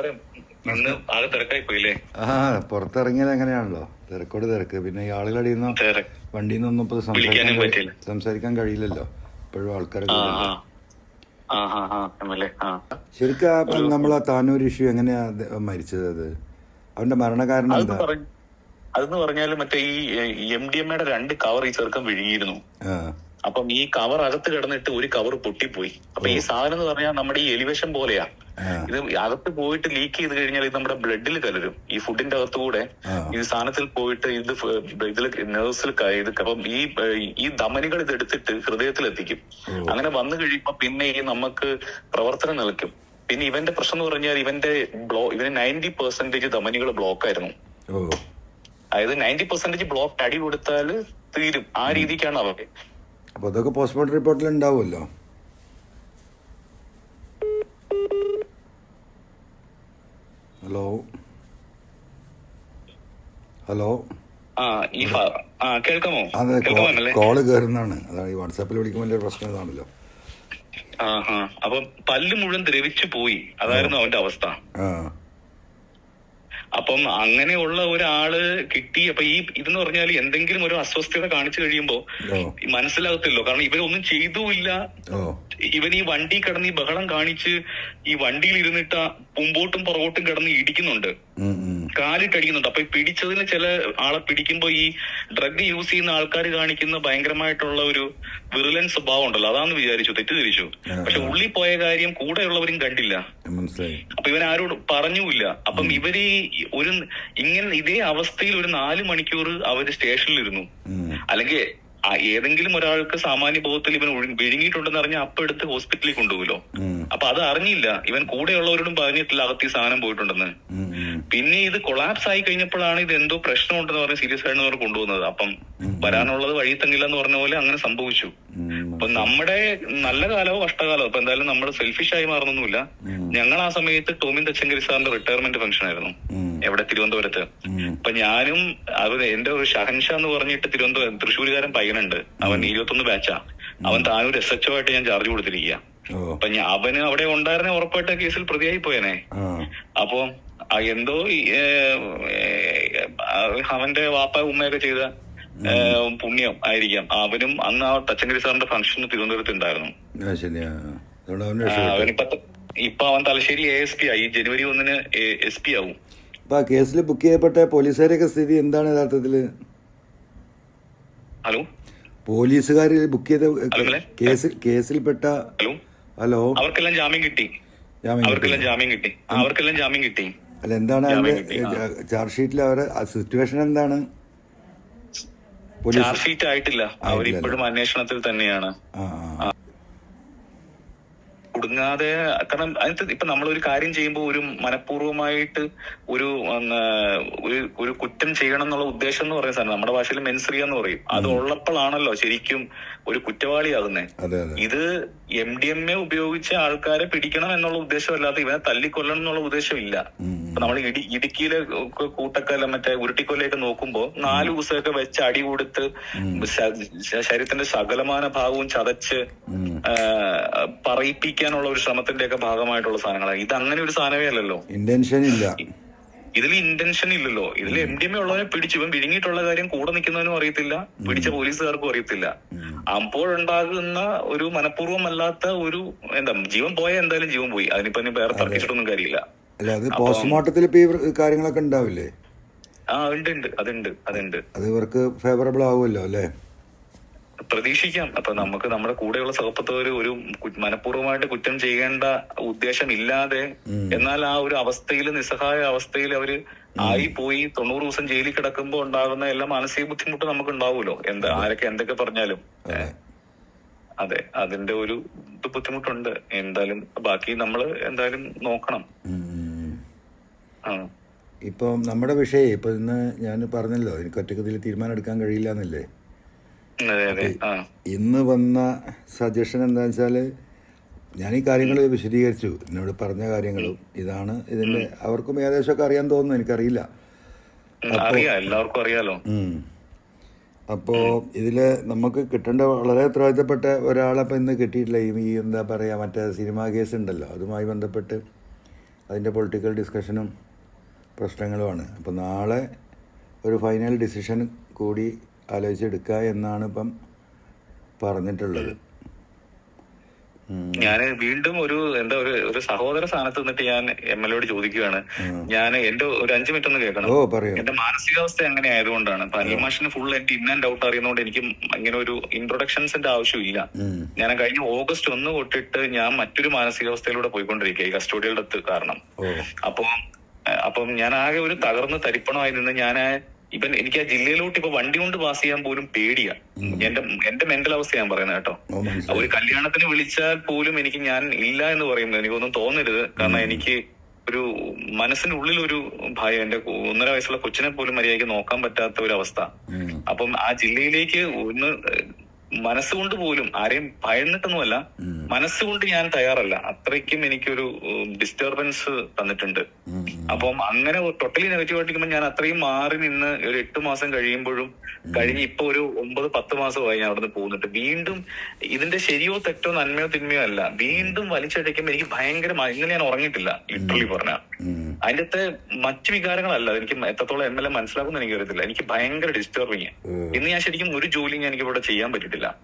സാറേ ഇന്ന് ആകെ തിരക്കായി പോയില്ലേ ആ പുറത്തിറങ്ങിയാൽ എങ്ങനെയാണല്ലോ തിരക്കോട് തിരക്ക്. പിന്നെ ഈ ആളുകളടിയിൽ നിന്ന് വണ്ടി വണ്ടിയിൽ നിന്നൊന്നും ഇപ്പൊ സംസാരിക്കാൻ കഴി-. സംസാരിക്കാൻ കഴിയില്ലല്ലോ. ഇപ്പോഴും ആൾക്കാർ ആ ആ. ആ ആ ശരിക്കും നമ്മൾ ആ താനൂർ ഇഷ്യൂ എങ്ങനെയാ അത് മരിച്ചത് അത്? അവന്റെ മരണകാരണം അതെന്ന് എന്താ? പറഞ്ഞ അതെന്ന് പറഞ്ഞാൽ മറ്റേ ഈ എം ഡി എം എയുടെ രണ്ട് കവർ ഈ ചെറുക്കം വിഴുങ്ങിയിരുന്നു. ആ. അപ്പം ഈ കവർ അകത്ത് കിടന്നിട്ട് ഒരു കവർ പൊട്ടിപ്പോയി. അപ്പൊ ഈ സാധനം എന്ന് പറഞ്ഞാൽ നമ്മുടെ ഈ എലിവേഷൻ പോലെയാ. ഇത് അകത്ത് പോയിട്ട് ലീക്ക് ചെയ്ത് കഴിഞ്ഞാൽ ഇത് നമ്മുടെ ബ്ലഡിൽ കലരും. ഈ ഫുഡിന്റെ അകത്ത് കൂടെ ഈ സാധനത്തിൽ പോയിട്ട് ഇത് ഇതിൽ നേഴ്സിൽ ഇത് അപ്പം ഈ ഈ ധമനികൾ ഇത് എടുത്തിട്ട് ഹൃദയത്തിൽ എത്തിക്കും. അങ്ങനെ വന്നു കഴിയുമ്പോൾ പിന്നെ ഈ നമുക്ക് പ്രവർത്തനം നിലയ്ക്കും. പിന്നെ ഇവന്റെ പ്രശ്നം എന്ന് പറഞ്ഞാൽ ഇവന്റെ ബ്ലോ ഇവന് നയന്റി പെർസെന്റേജ് ധമനികൾ ബ്ലോക്ക് ആയിരുന്നു. അതായത് നയന്റി പെർസെന്റേജ് ബ്ലോക്ക് അടി കൊടുത്താൽ തീരും. ആ രീതിക്കാണ് അവർ. അപ്പൊ അതൊക്കെ പോസ്റ്റ്മോർട്ടം റിപ്പോർട്ടിൽ ഉണ്ടാവുമല്ലോ. ഹലോ ഹലോ ആ ഈ ഫ- ആ കേൾക്കാമോ? അതെ കോൾ കയറുന്നതാണ് അതാണ് ഈ വാട്സാപ്പിൽ വിളിക്കുമ്പോൾ പ്രശ്നം ഇതാണല്ലോ. അപ്പൊ പല്ല് മുഴുവൻ ദ്രവിച്ചു പോയി. അതായിരുന്നു അവന്റെ അവസ്ഥ. അപ്പം അങ്ങനെയുള്ള ഒരാൾ കിട്ടി അപ്പൊ ഈ ഇതെന്ന് പറഞ്ഞാൽ എന്തെങ്കിലും ഒരു അസ്വസ്ഥത കാണിച്ചു കഴിയുമ്പോ മനസ്സിലാകത്തില്ലോ. കാരണം ഇവരൊന്നും ചെയ്തുമില്ല. ഇവൻ ഈ വണ്ടി കിടന്ന് ഈ ബഹളം കാണിച്ച് ഈ വണ്ടിയിൽ ഇരുന്നിട്ട് ആ പുമ്പോട്ടും പുറകോട്ടും കിടന്ന് ഇടിക്കുന്നുണ്ട്. കാലിട്ടടിക്കുന്നുണ്ട്. അപ്പൊ ഈ പിടിച്ചതിന് ചില ആളെ പിടിക്കുമ്പോ ഈ ഡ്രഗ് യൂസ് ചെയ്യുന്ന ആൾക്കാർ കാണിക്കുന്ന ഭയങ്കരമായിട്ടുള്ള ഒരു വിറുലൻ സ്വഭാവം ഉണ്ടല്ലോ. അതാന്ന് വിചാരിച്ചു തെറ്റിദ്ധരിച്ചു. പക്ഷെ ഉള്ളിൽ പോയ കാര്യം കൂടെയുള്ളവരും കണ്ടില്ല. അപ്പൊ ഇവൻ ആരോട് പറഞ്ഞുമില്ല. അപ്പം ഇവർ ഈ ഒരു ഇങ്ങനെ ഇതേ അവസ്ഥയിൽ ഒരു നാല് മണിക്കൂർ അവർ സ്റ്റേഷനിലിരുന്നു. അല്ലെങ്കിൽ ഏതെങ്കിലും ഒരാൾക്ക് സാമാന്യ ബോധത്തിൽ ഇവൻ വിഴുങ്ങിയിട്ടുണ്ടെന്ന് അറിഞ്ഞാൽ അപ്പൊ എടുത്ത് ഹോസ്പിറ്റലിൽ കൊണ്ടുപോകുമല്ലോ. അപ്പൊ അത് അറിഞ്ഞില്ല. ഇവൻ കൂടെയുള്ളവരോടും പറഞ്ഞിട്ടില്ല അകത്ത് ഈ സാധനം പോയിട്ടുണ്ടെന്ന്. പിന്നെ ഇത് കൊളാപ്സ് ആയി കഴിഞ്ഞപ്പോഴാണ് ഇത് എന്തോ പ്രശ്നമുണ്ടെന്ന് പറഞ്ഞ് സീരിയസ് ആയിട്ട് അവർ കൊണ്ടുവന്നത്. അപ്പം വരാനുള്ളത് വഴി തങ്ങില്ല എന്ന് പറഞ്ഞ പോലെ അങ്ങനെ സംഭവിച്ചു. അപ്പൊ നമ്മുടെ നല്ല കാലമോ കഷ്ടകാലമോ ഇപ്പൊ എന്തായാലും നമ്മൾ സെൽഫിഷ് ആയി മാറുന്നൊന്നുമില്ല. ഞങ്ങൾ ആ സമയത്ത് ടോമിൻ തച്ചങ്കരി സാറിന്റെ റിട്ടയർമെന്റ് ഫംഗ്ഷൻ ആയിരുന്നു. എവിടെ? തിരുവനന്തപുരത്ത്. അപ്പൊ ഞാനും അത് എന്റെ ഒരു ഷഹൻഷാ എന്ന് പറഞ്ഞിട്ട് തിരുവനന്തപുരം തൃശ്ശൂരുകാരൻ പയ്യനുണ്ട്. അവൻ ഇരുപത്തൊന്ന് ബാച്ചാ അവൻ താനൂർ എസ് എച്ച് ആയിട്ട് ഞാൻ ചാർജ് കൊടുത്തിരിക്കുക അപ്പൊ അവന് അവിടെ ഉണ്ടായിരുന്ന ഉറപ്പായിട്ട് കേസിൽ പ്രതിയായി പോയനെ. അപ്പൊ എന്തോ അവന്റെ വാപ്പ ഉമ്മയൊക്കെ ചെയ്ത പുണ്യം ആയിരിക്കാം. അവനും അന്ന് ആ തച്ചങ്കരി സാറിന്റെ ഫംഗ്ഷന് തിരുവനന്തപുരത്ത് ഉണ്ടായിരുന്നു. അവനിപ്പോ ഇപ്പൊ അവൻ തലശ്ശേരി എ എസ് പി ആയി. ജനുവരി ഒന്നിന് എസ് പി ആവും. അപ്പൊ ആ കേസിൽ ബുക്ക് ചെയ്യപ്പെട്ട പോലീസുകാരെയൊക്കെ സ്ഥിതി എന്താണ് യഥാർത്ഥത്തിൽ ഹലോ? പോലീസുകാർ ബുക്ക് ചെയ്ത. കേസിൽ കേസിൽപ്പെട്ട ഹലോ? ഹലോ. അവർക്കെല്ലാം ജാമ്യം കിട്ടി. അവർക്കെല്ലാം. ജാമ്യം കിട്ടി. അവർക്കെല്ലാം ജാമ്യം കിട്ടി. അല്ല എന്താണ് ചാർജ് ഷീറ്റിൽ അവരെ സിറ്റുവേഷൻ എന്താണ്? ചാർജ് ഷീറ്റ് ആയിട്ടില്ല. അവരിപ്പോഴും അന്വേഷണത്തിൽ തന്നെയാണ്. കുടുങ്ങാതെ കാരണം അതിനകത്ത് ഇപ്പൊ നമ്മൾ ഒരു കാര്യം ചെയ്യുമ്പോൾ ഒരു മനഃപൂർവമായിട്ട് ഒരു ഒരു കുറ്റം ചെയ്യണം എന്നുള്ള ഉദ്ദേശം എന്ന് പറയുന്ന സാധനം നമ്മുടെ ഭാഷയിൽ മെൻസ്രിയ എന്ന് പറയും. അത് ഉള്ളപ്പോഴാണല്ലോ ശരിക്കും ഒരു കുറ്റവാളിയാകുന്നത് ഇത് എം ഡി എം എ ഉപയോഗിച്ച് ആൾക്കാരെ പിടിക്കണം എന്നുള്ള ഉദ്ദേശമല്ലാതെ ഇവനെ തല്ലിക്കൊല്ലണം എന്നുള്ള ഉദ്ദേശമില്ല. നമ്മൾ ഇടി ഇടുക്കിയിലെ ഒക്കെ കൂട്ടക്കല്ല മറ്റേ ഉരുട്ടിക്കൊല്ലയൊക്കെ നോക്കുമ്പോ നാല് ദിവസമൊക്കെ വെച്ച് അടി കൊടുത്ത് ശരീരത്തിന്റെ സകലമാന ഭാഗവും ചതച്ച് ഉം. പറയിപ്പിക്കാനുള്ള ഒരു ശ്രമത്തിന്റെ ഒക്കെ ഭാഗമായിട്ടുള്ള സാധനങ്ങളാണ് ഇത് അങ്ങനെ ഒരു സാധനമേ അല്ലല്ലോ. ഇന്റൻഷൻ ഇല്ല. ഇതിൽ ഇന്റൻഷൻ ഇല്ലല്ലോ. ഇതിൽ എം ഡി എം ഉള്ളവനെ പിടിച്ചു. ഇവൻ വിഴുങ്ങിയിട്ടുള്ള കാര്യം കൂടെ നിൽക്കുന്നവനും അറിയത്തില്ല. പിടിച്ച പോലീസുകാർക്കും അറിയത്തില്ല. അപ്പോഴുണ്ടാകുന്ന ഒരു മനഃപൂർവമല്ലാത്ത ഒരു എന്താ ജീവൻ പോയ എന്തായാലും ജീവൻ പോയി. അതിനിപ്പോ ഇനി വേറെ തർക്കിച്ചിട്ടൊന്നും കാര്യമില്ല. അല്ല അത് പോസ്റ്റ്മോർട്ടത്തിൽ കാര്യങ്ങളൊക്കെ ഉണ്ടാവില്ലേ? ആ ഉണ്ട് ഉണ്ട്. അതുണ്ട് അതുണ്ട്. അത് ഇവർക്ക് ഫേവറബിൾ ആവുമല്ലോ അല്ലേ? പ്രതീക്ഷിക്കാം. അപ്പൊ നമുക്ക് നമ്മുടെ കൂടെയുള്ള സഹപ്രവർത്തകര് ഒരു മനഃപൂർവമായിട്ട് കുറ്റം ചെയ്യേണ്ട ഉദ്ദേശം ഇല്ലാതെ എന്നാൽ ആ ഒരു അവസ്ഥയിൽ നിസ്സഹായ അവസ്ഥയിൽ അവർ ആയി പോയി തൊണ്ണൂറ് ദിവസം ജയിലിൽ കിടക്കുമ്പോ ഉണ്ടാകുന്ന എല്ലാ മാനസിക ബുദ്ധിമുട്ട് നമുക്ക് ഉണ്ടാവുമല്ലോ എന്താ ആരൊക്കെ എന്തൊക്കെ പറഞ്ഞാലും. അതെ. അതെ അതിന്റെ ഒരു ബുദ്ധിമുട്ടുണ്ട്. എന്തായാലും ബാക്കി നമ്മൾ എന്തായാലും നോക്കണം. ആ. ഇപ്പം നമ്മുടെ വിഷയം ഇപ്പൊ ഇന്ന് ഞാൻ പറഞ്ഞല്ലോ എനിക്ക് ഒറ്റക്കത്തിൽ തീരുമാനം എടുക്കാൻ കഴിയില്ല എന്നല്ലേ? ഇന്ന് വന്ന സജഷൻ എന്താ വെച്ചാൽ ഞാൻ ഈ കാര്യങ്ങൾ വിശദീകരിച്ചു. എന്നോട് പറഞ്ഞ കാര്യങ്ങളും ഇതാണ്. ഇതിന്റെ അവർക്കും ഏകദേശമൊക്കെ അറിയാൻ തോന്നുന്നു. എനിക്കറിയില്ല. എല്ലാവർക്കും അറിയാലോ. ഉം. അപ്പോ ഇതിൽ നമുക്ക് കിട്ടേണ്ട വളരെ ഉത്തരവാദിത്തപ്പെട്ട ഒരാളെ ഇപ്പം ഇന്ന് കിട്ടിയിട്ടില്ല. ഈ ഈ എന്താ പറയാ മറ്റേ സിനിമാ കേസ് ഉണ്ടല്ലോ. അതുമായി ബന്ധപ്പെട്ട് അതിന്റെ പൊളിറ്റിക്കൽ ഡിസ്കഷനും പ്രശ്നങ്ങളുമാണ്. അപ്പോൾ നാളെ ഒരു ഫൈനൽ ഡിസിഷൻ കൂടി ആലോചിച്ചെടുക്കുക എന്നാണ് ഇപ്പം പറഞ്ഞിട്ടുള്ളത്. ഞാൻ വീണ്ടും ഒരു എന്താ ഒരു ഒരു സഹോദര സ്ഥാനത്ത് നിന്നിട്ട് ഞാൻ എം എൽ എയോട് ചോദിക്കുകയാണ്. ഞാൻ എന്റെ ഒരു അഞ്ചു മിനിറ്റ് ഒന്ന് കേൾക്കണം. എന്റെ മാനസികാവസ്ഥ അങ്ങനെ ആയതുകൊണ്ടാണ്. അനിൽ മാഷിന് ഫുൾ ഇൻ ആൻഡ് ഔട്ട് അറിയുന്നതുകൊണ്ട് എനിക്ക് ഇങ്ങനെ ഒരു ഇൻട്രൊഡക്ഷൻസിന്റെ ആവശ്യമില്ല. ഞാൻ കഴിഞ്ഞ ഓഗസ്റ്റ് ഒന്ന് തൊട്ടിട്ട് ഞാൻ മറ്റൊരു മാനസികാവസ്ഥയിലൂടെ പോയിക്കൊണ്ടിരിക്കുക ഈ കസ്റ്റോഡിയുടെ അടുത്ത് കാരണം. അപ്പോൾ അപ്പം അപ്പം ഞാൻ ആകെ ഒരു തകർന്ന് തരിപ്പണമായി നിന്ന് ഞാൻ ഇവൻ എനിക്ക് ആ ജില്ലയിലോട്ട് ഇപ്പൊ വണ്ടി കൊണ്ട് പാസ് ചെയ്യാൻ പോലും പേടിയാ. എന്റെ എന്റെ മെന്റൽ അവസ്ഥ ഞാൻ പറയുന്നത് കേട്ടോ. ഒരു കല്യാണത്തിന് വിളിച്ചാൽ പോലും എനിക്ക് ഞാൻ ഇല്ല എന്ന് പറയുന്നത് എനിക്കൊന്നും തോന്നരുത്. കാരണം എനിക്ക് ഒരു മനസ്സിനുള്ളിൽ ഒരു ഭയം എന്റെ ഒന്നര വയസ്സുള്ള കൊച്ചിനെ പോലും മര്യാദയ്ക്ക് നോക്കാൻ പറ്റാത്ത ഒരു അവസ്ഥ. അപ്പം ആ ജില്ലയിലേക്ക് ഒന്ന് മനസ്സുകൊണ്ട് പോലും ആരെയും ഭയന്നിട്ടൊന്നുമല്ല. മനസ്സുകൊണ്ട് ഞാൻ തയ്യാറല്ല. അത്രയ്ക്കും എനിക്കൊരു ഡിസ്റ്റർബൻസ് തന്നിട്ടുണ്ട്. അപ്പം അങ്ങനെ ടോട്ടലി നെഗറ്റീവ് ആയിട്ടിരിക്കുമ്പോൾ ഞാൻ അത്രയും മാറി നിന്ന് ഒരു എട്ട് മാസം കഴിയുമ്പോഴും കഴിഞ്ഞ് ഇപ്പൊ ഒരു ഒമ്പത് പത്ത് മാസമായി ഞാൻ അവിടുന്ന് പോകുന്നുണ്ട്. വീണ്ടും ഇതിന്റെ ശരിയോ തെറ്റോ നന്മയോ തിന്മയോ അല്ല. വീണ്ടും വലിച്ചടിക്കുമ്പോൾ എനിക്ക് ഭയങ്കര ഇങ്ങനെ ഇന്നലെ ഞാൻ ഉറങ്ങിയിട്ടില്ല ലിറ്ററലി പറഞ്ഞ. ഉം. അതിന്റെ മറ്റു വികാരങ്ങളല്ല. എനിക്ക് എത്രത്തോളം എം എൽ എ മനസ്സിലാക്കുന്ന എനിക്ക് അറിയത്തില്ല എനിക്ക് ഭയങ്കര ഡിസ്റ്റർബിങ്. ഇന്ന് ഞാൻ ശരിക്കും ഒരു ജോലിയും എനിക്ക് ഇവിടെ ചെയ്യാൻ പറ്റിയിട്ടില്ല.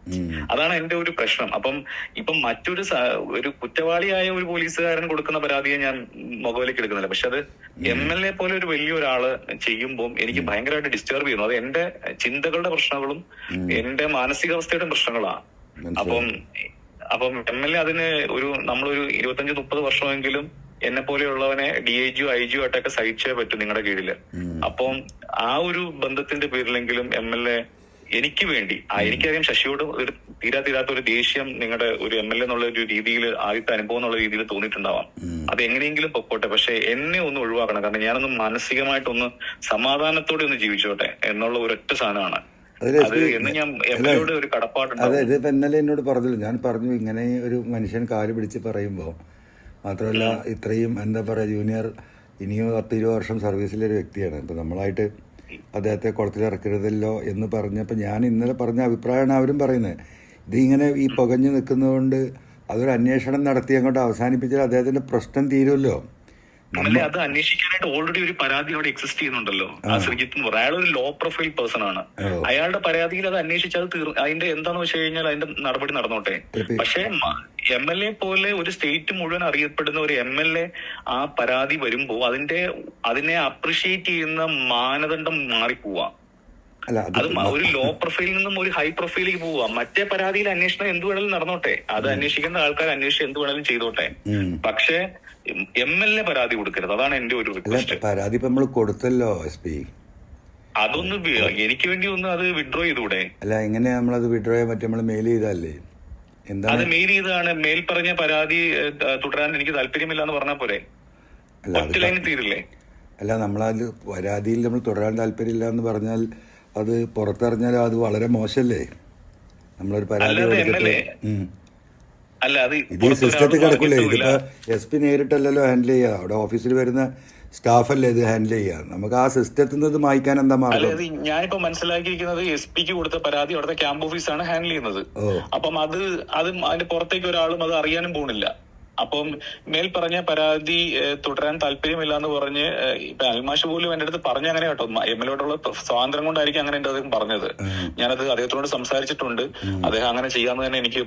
അതാണ് എന്റെ ഒരു പ്രശ്നം. അപ്പം ഇപ്പം മറ്റൊരു ഒരു കുറ്റവാളിയായ ഒരു പോലീസുകാരൻ കൊടുക്കുന്ന പരാതിയെ ഞാൻ മുഖവിലേക്ക് എടുക്കുന്നില്ല. പക്ഷെ അത് എം എൽ എ പോലെ ഒരു വലിയ ഒരാൾ ചെയ്യുമ്പോൾ എനിക്ക് ഭയങ്കരമായിട്ട് ഡിസ്റ്റർബ് ചെയ്യുന്നു. അത് എന്റെ ചിന്തകളുടെ പ്രശ്നങ്ങളും എന്റെ മാനസികാവസ്ഥയുടെ പ്രശ്നങ്ങളാണ് അപ്പം അപ്പം എം എൽ എ അതിന് ഒരു നമ്മളൊരു ഇരുപത്തഞ്ച് മുപ്പത് വർഷമെങ്കിലും എന്നെ പോലെയുള്ളവനെ ഡി ഐ ജിയോ ഐ ജിയോ ആയിട്ടൊക്കെ സഹിച്ചേ പറ്റും നിങ്ങളുടെ കീഴിൽ. അപ്പം ആ ഒരു ബന്ധത്തിന്റെ പേരിലെങ്കിലും എം എൽ എ എനിക്ക് വേണ്ടി എനിക്കറിയാം ശശിയോട് ഒരു തീരാ തീരാത്ത ഒരു ദേഷ്യം നിങ്ങളുടെ ഒരു എം എൽ എ എന്നുള്ള ഒരു രീതിയിൽ ആദ്യത്തെ അനുഭവം എന്നുള്ള രീതിയിൽ തോന്നിയിട്ടുണ്ടാവാം. അത് എങ്ങനെയെങ്കിലും പൊക്കോട്ടെ. പക്ഷെ എന്നെ ഒന്ന് ഒഴിവാക്കണം. കാരണം ഞാനൊന്ന് മാനസികമായിട്ടൊന്ന് സമാധാനത്തോടെ ഒന്ന് ജീവിച്ചോട്ടെ എന്നുള്ള ഒരൊറ്റ സാധനമാണ്. അത് ഇത് ഇപ്പം ഇന്നലെ എന്നോട് പറഞ്ഞില്ല. ഞാൻ പറഞ്ഞു ഇങ്ങനെ ഒരു മനുഷ്യൻ കാൽ പിടിച്ച് പറയുമ്പോൾ മാത്രമല്ല ഇത്രയും എന്താ പറയുക ജൂനിയർ ഇനിയും പത്തിരുപത് വർഷം സർവീസിലൊരു വ്യക്തിയാണ്. ഇപ്പം നമ്മളായിട്ട് അദ്ദേഹത്തെ കുളത്തിലിറക്കരുതല്ലോ എന്ന് പറഞ്ഞപ്പോൾ ഞാൻ ഇന്നലെ പറഞ്ഞ അഭിപ്രായമാണ് അവരും പറയുന്നത് ഇതിങ്ങനെ ഈ പുകഞ്ഞു നിൽക്കുന്നതുകൊണ്ട് അതൊരു അന്വേഷണം നടത്തി അങ്ങോട്ട് അവസാനിപ്പിച്ചാൽ അദ്ദേഹത്തിന്റെ പ്രശ്നം തീരുമല്ലോ. അല്ലെ? അത് അന്വേഷിക്കാനായിട്ട് ഓൾറെഡി ഒരു പരാതി അവിടെ എക്സിസ്റ്റ് ചെയ്യുന്നുണ്ടല്ലോ. ആ. ശ്രീജിത്ത് എന്ന് പറയുന്നത് അയാൾ ഒരു ലോ പ്രൊഫൈൽ പേഴ്സൺ ആണ് അയാളുടെ പരാതിയിൽ അത് അന്വേഷിച്ചാൽ തീർ അതിന്റെ എന്താന്ന് വെച്ച് കഴിഞ്ഞാൽ അതിന്റെ നടപടി നടന്നോട്ടെ. പക്ഷേ എം എൽ എ പോലെ ഒരു സ്റ്റേറ്റ് മുഴുവൻ അറിയപ്പെടുന്ന ഒരു എം എൽ എ ആ പരാതി വരുമ്പോ അതിന്റെ അതിനെ അപ്രിഷിയേറ്റ് ചെയ്യുന്ന മാനദണ്ഡം മാറിപ്പോവാ. അത് ഒരു ലോ പ്രൊഫൈലിൽ നിന്നും ഒരു ഹൈ പ്രൊഫൈലിലേക്ക് പോവുക. മറ്റേ പരാതിയിൽ അന്വേഷണം എന്ത് വേണേലും നടന്നോട്ടെ. അത് അന്വേഷിക്കുന്ന ആൾക്കാർ അന്വേഷിച്ച് എന്ത് വേണേലും ചെയ്തോട്ടെ. പക്ഷേ എം എൽ എ പരാതി കൊടുക്കരുത്. അതാണ് എന്റെ ഒരു റിക്വസ്റ്റ് പരാതി ഇപ്പൊ നമ്മൾ കൊടുത്തല്ലോ എസ് പി അതൊന്ന് എനിക്ക് വേണ്ടി ഒന്ന് അത് വിഡ്രോ ചെയ്തൂടെ? അല്ല എങ്ങനെ നമ്മളത് വിഡ്രോ ചെയ്യാൻ പറ്റും നമ്മൾ മെയിൽ ചെയ്തല്ലേ അത് മെയിൽ ചെയ്താണ് മെയിൽ പറഞ്ഞ പരാതി തുടരാൻ എനിക്ക് താല്പര്യമില്ല എന്ന് പറഞ്ഞാൽ പോരെ ഒറ്റ ലൈനിൽ തീരില്ലേ? അല്ല നമ്മളത് പരാതിയിൽ നമ്മൾ തുടരാൻ താല്പര്യമില്ല എന്ന് പറഞ്ഞാൽ അത് പുറത്തറിഞ്ഞാൽ അത് വളരെ മോശല്ലേ നമ്മളൊരു പരാതി കൊടുത്തിട്ട് ഇത് ഈ സിസ്റ്റത്തിൽ കിടക്കില്ലേ? ഇതിപ്പോ എസ് പി നേരിട്ടല്ലല്ലോ ഹാൻഡിൽ ചെയ്യുക അവിടെ ഓഫീസിൽ വരുന്ന സ്റ്റാഫല്ലേ ഇത് ഹാൻഡിൽ ചെയ്യുക നമുക്ക് ആ സിസ്റ്റത്തിൽ നിന്ന് മായ്ക്കാൻ എന്താ മാറി മാർഗം? ഞാനിപ്പോ മനസ്സിലാക്കിയിരിക്കുന്നത് എസ് പിക്ക് കൊടുത്ത പരാതി അവിടുത്തെ ക്യാമ്പ് ഓഫീസാണ് ഹാൻഡിൽ ചെയ്യുന്നത്. അപ്പം അത് അത് അതിന്റെ പുറത്തേക്ക് ഒരാളും അത് അറിയാനും പോകുന്നില്ല. അപ്പം മേൽ പറഞ്ഞ പരാതി തുടരാൻ താല്പര്യമില്ല എന്ന് പറഞ്ഞ് അൽമാഷ് പോലും എന്റെ അടുത്ത് പറഞ്ഞ അങ്ങനെ കേട്ടോ. എം എൽ എയോടുള്ള സ്വാതന്ത്ര്യം കൊണ്ടായിരിക്കും അങ്ങനെ എന്റെ അദ്ദേഹം പറഞ്ഞത്. ഞാനത് അദ്ദേഹത്തിനോട് സംസാരിച്ചിട്ടുണ്ട്. അദ്ദേഹം അങ്ങനെ ചെയ്യാന്ന് തന്നെ എനിക്ക്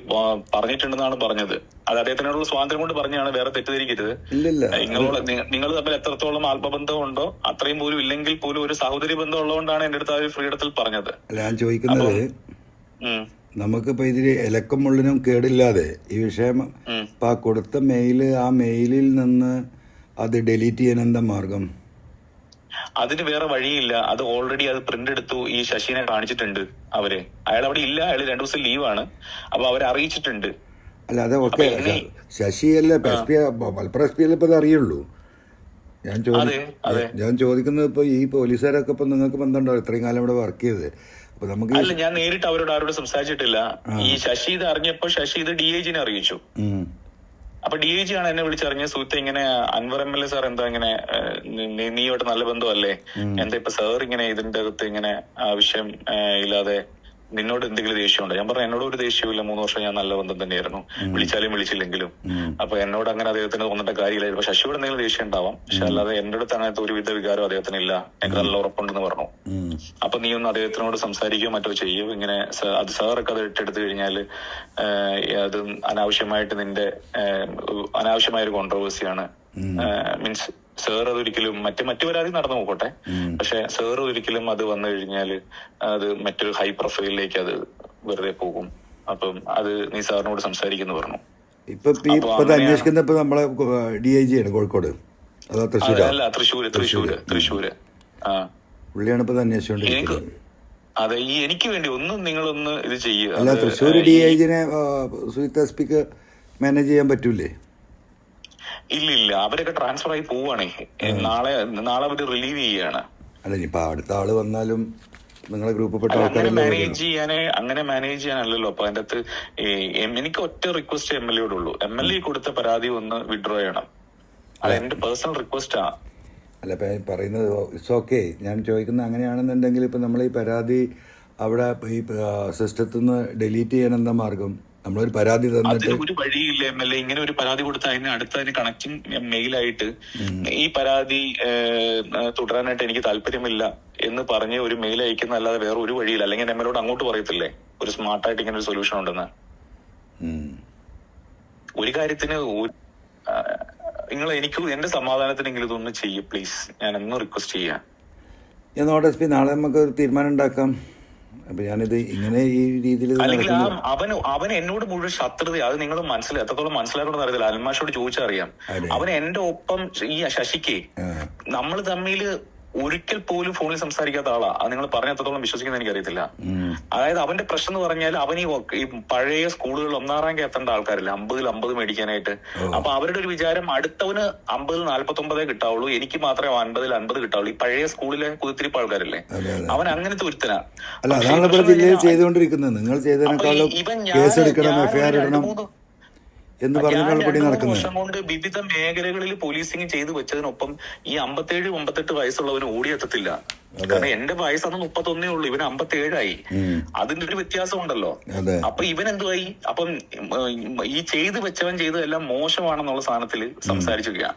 പറഞ്ഞിട്ടുണ്ടെന്നാണ് പറഞ്ഞത്. അത് അദ്ദേഹത്തിനോടുള്ള സ്വാതന്ത്ര്യം കൊണ്ട് പറഞ്ഞാണ് വേറെ തെറ്റിദ്ധരിക്കരുത്. നിങ്ങളോട് നിങ്ങൾ തമ്മിൽ എത്രത്തോളം ആത്മബന്ധം ഉണ്ടോ അത്രയും പോലും ഇല്ലെങ്കിൽ പോലും ഒരു സഹോദരി ബന്ധം ഉള്ളതുകൊണ്ടാണ് എന്റെ അടുത്ത് ആ ഒരു ഫ്രീഡത്തിൽ പറഞ്ഞത്. ഞാൻ ചോദിക്കുന്നത് ഉം. നമുക്കിപ്പോൾ ഇതിൽ ഇലക്കും മുള്ളിനും കേടില്ലാതെ ഈ വിഷയം ഇപ്പൊ കൊടുത്ത മെയിൽ ആ മെയിലിൽ നിന്ന് അത് ഡെലീറ്റ് ചെയ്യാൻ എന്താ മാർഗം? അതിന് വേറെ വഴിയില്ല. അത് ഓൾറെഡി അത് പ്രിന്റ് എടുത്തു ഈ ശശിനെ കാണിച്ചിട്ടുണ്ട് അവർ. അയാൾ അവിടെ ഇല്ല. അയാൾ രണ്ടു ദിവസം ലീവാണ് അപ്പൊ അവരെ അറിയിച്ചിട്ടുണ്ട്. അല്ല അത് ഓക്കെ. ശശിയല്ലേ മലപ്പുറം എസ് പി അല്ലേ ഇപ്പൊ അറിയുള്ളൂ? ഞാൻ ചോദി ഞാൻ ചോദിക്കുന്നത് ഇപ്പൊ ഈ പോലീസുകാരൊക്കെ ഇപ്പൊ നിങ്ങൾക്ക് ബന്ധമുണ്ടോ? ഇത്രയും കാലം ഇവിടെ വർക്ക് ചെയ്ത് നമുക്ക് അല്ല ഞാൻ നേരിട്ട് അവരോട് ആരോട് സംസാരിച്ചിട്ടില്ല. ഈ ശശി ഇത് അറിഞ്ഞപ്പോ ശശി ഇത് ഡി ഐ ജിനെ അറിയിച്ചു. അപ്പൊ ഡി ഐ ജി ആണ് എന്നെ വിളിച്ചറിഞ്ഞ സുഹൃത്ത് ഇങ്ങനെ Anwar M L A sir എന്താ ഇങ്ങനെ നീയോട്ട് നല്ല ബന്ധമല്ലേ? എന്താ ഇപ്പൊ സാർ ഇങ്ങനെ ഇതിന്റെ അകത്ത് ഇങ്ങനെ ആവശ്യം വിഷയം ഇല്ലാതെ നിന്നോട് എന്തെങ്കിലും ദേഷ്യമുണ്ടോ? ഞാൻ പറഞ്ഞു എന്നോട് ഒരു ദേഷ്യമില്ല മൂന്ന് വർഷം ഞാൻ നല്ല ബന്ധം തന്നെയായിരുന്നു. വിളിച്ചാലും വിളിച്ചില്ലെങ്കിലും. അപ്പൊ എന്നോട് അങ്ങനെ അദ്ദേഹത്തിന് തോന്നേണ്ട കാര്യമില്ല ഇപ്പൊ ശശിയോട് എന്തെങ്കിലും ദേഷ്യം ഉണ്ടാവാം. പക്ഷെ അല്ലാതെ എന്റെ അടുത്ത് അങ്ങനത്തെ ഒരുവിധ വികാരം അദ്ദേഹത്തിന് ഇല്ല എനിക്ക് നല്ല ഉറപ്പുണ്ടെന്ന് പറഞ്ഞു. അപ്പൊ നീ ഒന്ന് അദ്ദേഹത്തിനോട് സംസാരിക്കുകയോ മറ്റോ ചെയ്യോ? ഇങ്ങനെ അത് സാറൊക്കെ അത് ഇട്ടെടുത്തു കഴിഞ്ഞാൽ അത് അനാവശ്യമായിട്ട് നിന്റെ അനാവശ്യമായ ഒരു കോൺട്രവേഴ്സിയാണ് മീൻസ് സാർ അതൊരിക്കലും മറ്റു മറ്റു പരാതി നടന്നു പോകട്ടെ. പക്ഷെ സാർ ഒരിക്കലും അത് വന്നു കഴിഞ്ഞാൽ അത് മറ്റൊരു ഹൈ പ്രൊഫൈലിലേക്ക് അത് വെറുതെ പോകും. അപ്പം അത് നീ സാറിനോട് സംസാരിക്കുന്നു പറഞ്ഞു. ഇപ്പൊ അന്വേഷിക്കുന്ന ഇപ്പൊ നമ്മളെ ഡി ഐ ജി ആണ് കോഴിക്കോട്. അല്ല തൃശ്ശൂര് തൃശ്ശൂര്. തൃശ്ശൂര് ആ. പുള്ളിയാണ് ഇപ്പൊ അന്വേഷിച്ചുകൊണ്ടിരിക്കുന്നത് അതെ ഈ എനിക്ക് വേണ്ടി ഒന്നും നിങ്ങളൊന്ന് ഇത് ചെയ്യുക അല്ല തൃശ്ശൂർ ഡി ഐ ജിനെ എസ് പിക്ക് മാനേജ് ചെയ്യാൻ പറ്റൂലേ? ഇല്ല ഇല്ല അവരൊക്കെ ട്രാൻസ്ഫർ ആയി പോവാണേ. നാളെ നാളെ അവർ റിലീവ് ചെയ്യാണ്. അല്ല ഇനിയിപ്പൊ അടുത്ത ആൾ വന്നാലും നിങ്ങളെ ഗ്രൂപ്പിൽപ്പെട്ട അങ്ങനെ മാനേജ് ചെയ്യാൻ അങ്ങനെ മാനേജ് ചെയ്യാനല്ലല്ലോ. അപ്പൊ അതിന്റെ അകത്ത് എനിക്ക് ഒറ്റ റിക്വസ്റ്റ് എം എൽ എയോട് ഉള്ളൂ എം എൽ എ കൊടുത്ത പരാതി ഒന്ന് വിഡ്രോ ചെയ്യണം. അത് എന്റെ പേഴ്സണൽ റിക്വസ്റ്റ് റിക്വസ്റ്റാ അല്ല ഇപ്പൊ പറയുന്നത് ഇറ്റ്സ് ഓക്കെ ഞാൻ ചോദിക്കുന്നത് അങ്ങനെയാണെന്നുണ്ടെങ്കിൽ ഇപ്പൊ നമ്മൾ ഈ പരാതി അവിടെ ഈ സിസ്റ്റത്തിൽ നിന്ന് ഡിലീറ്റ് ചെയ്യാൻ എന്താ മാർഗം? നമ്മളൊരു പരാതി തന്നിട്ട് ഒരു വഴിയില്ല എം എൽ എ ഇങ്ങനെ ഒരു പരാതി കൊടുത്ത അതിന് അടുത്ത അതിന് കണക്റ്റിംഗ് മെയിലായിട്ട് ഈ പരാതി തുടരാനായിട്ട് എനിക്ക് താല്പര്യമില്ല എന്ന് പറഞ്ഞ് ഒരു മെയിൽ അയക്കുന്ന അല്ലാതെ വേറെ ഒരു വഴിയില്ല. അല്ലെങ്കിൽ എം എൽ എയോട് അങ്ങോട്ട് പറയത്തില്ലേ? ഒരു സ്മാർട്ടായിട്ട് ഇങ്ങനെ ഒരു സൊല്യൂഷൻ ഉണ്ടെന്ന്. ഒരു കാര്യത്തിന് നിങ്ങൾ എനിക്ക് എന്റെ സമാധാനത്തിനെങ്കിലും ഇതൊന്ന് ചെയ്യ് പ്ലീസ് ഞാൻ ഒന്ന് റിക്വസ്റ്റ് ചെയ്യാം. നോട്ടെ എസ് പി നാളെ നമുക്ക് ഒരു തീരുമാനം ഉണ്ടാക്കാം. അപ്പൊ ഞാനിത് ഇങ്ങനെ ഈ രീതിയിൽ അല്ലെങ്കിൽ ആ നടക്കുന്നു അവൻ എന്നോട് മുഴുവൻ ശത്രുത അത് നിങ്ങൾ മനസ്സിലായി എത്രത്തോളം മനസ്സിലാക്കണം അറിയത്തില്ല അൽമാഷോട് ചോദിച്ചറിയാം. അവൻ എന്റെ ഒപ്പം ഈ ശശിക്ക്. നമ്മൾ തമ്മിൽ ഒരിക്കൽ പോലും ഫോണിൽ സംസാരിക്കാത്ത ആളാ. അത് നിങ്ങൾ പറഞ്ഞ എത്രത്തോളം വിശ്വസിക്കുന്ന എനിക്കറിയത്തില്ല. അതായത് അവന്റെ പ്രശ്നം എന്ന് പറഞ്ഞാൽ അവൻ ഈ പഴയ സ്കൂളുകളിൽ ഒന്നാം റാങ്ക് എത്തേണ്ട ആൾക്കാരില്ല? അമ്പതിൽ അമ്പത് മേടിക്കാനായിട്ട്. അപ്പൊ അവരുടെ ഒരു വിചാരം അടുത്തവന് അമ്പതിൽ നാല്പത്തി ഒമ്പതേ കിട്ടാവുള്ളൂ. എനിക്ക് മാത്രമേ അൻപതിൽ അൻപത് കിട്ടാവുള്ളൂ. ഈ പഴയ സ്കൂളിലെ കുതിരിപ്പ് ആൾക്കാരില്ലേ? അവൻ അങ്ങനത്തെ ഒരുത്തനാ. അല്ല അതാണ് ചെയ്തുകൊണ്ടിരിക്കുന്നത്. നിങ്ങൾ ചെയ്തതിനേക്കാളും കേസ് എടുക്കണം എഫ്ഐആർ ഇടണം. എന്ന് പറഞ്ഞിട്ടാണ് നടക്കുന്നത്. വർഷം കൊണ്ട് വിവിധ മേഖലകളിൽ പോലീസിംഗ് ചെയ്തു വെച്ചതിനൊപ്പം ഈ അമ്പത്തേഴ് അമ്പത്തെട്ട് വയസ്സുള്ളവന് ഓടിയെത്തത്തില്ല കാരണം എന്റെ വയസ്സ് അന്ന് മുപ്പത്തൊന്നേ ഉള്ളൂ ഇവന് അമ്പത്തേഴായി. അതിന്റെ ഒരു വ്യത്യാസം ഉണ്ടല്ലോ അപ്പൊ ഇവൻ എന്തുവായി അപ്പം ഈ ചെയ്തു വെച്ചവൻ ചെയ്തതെല്ലാം മോശമാണെന്നുള്ള സാധനത്തിൽ സംസാരിച്ചിരിക്കുക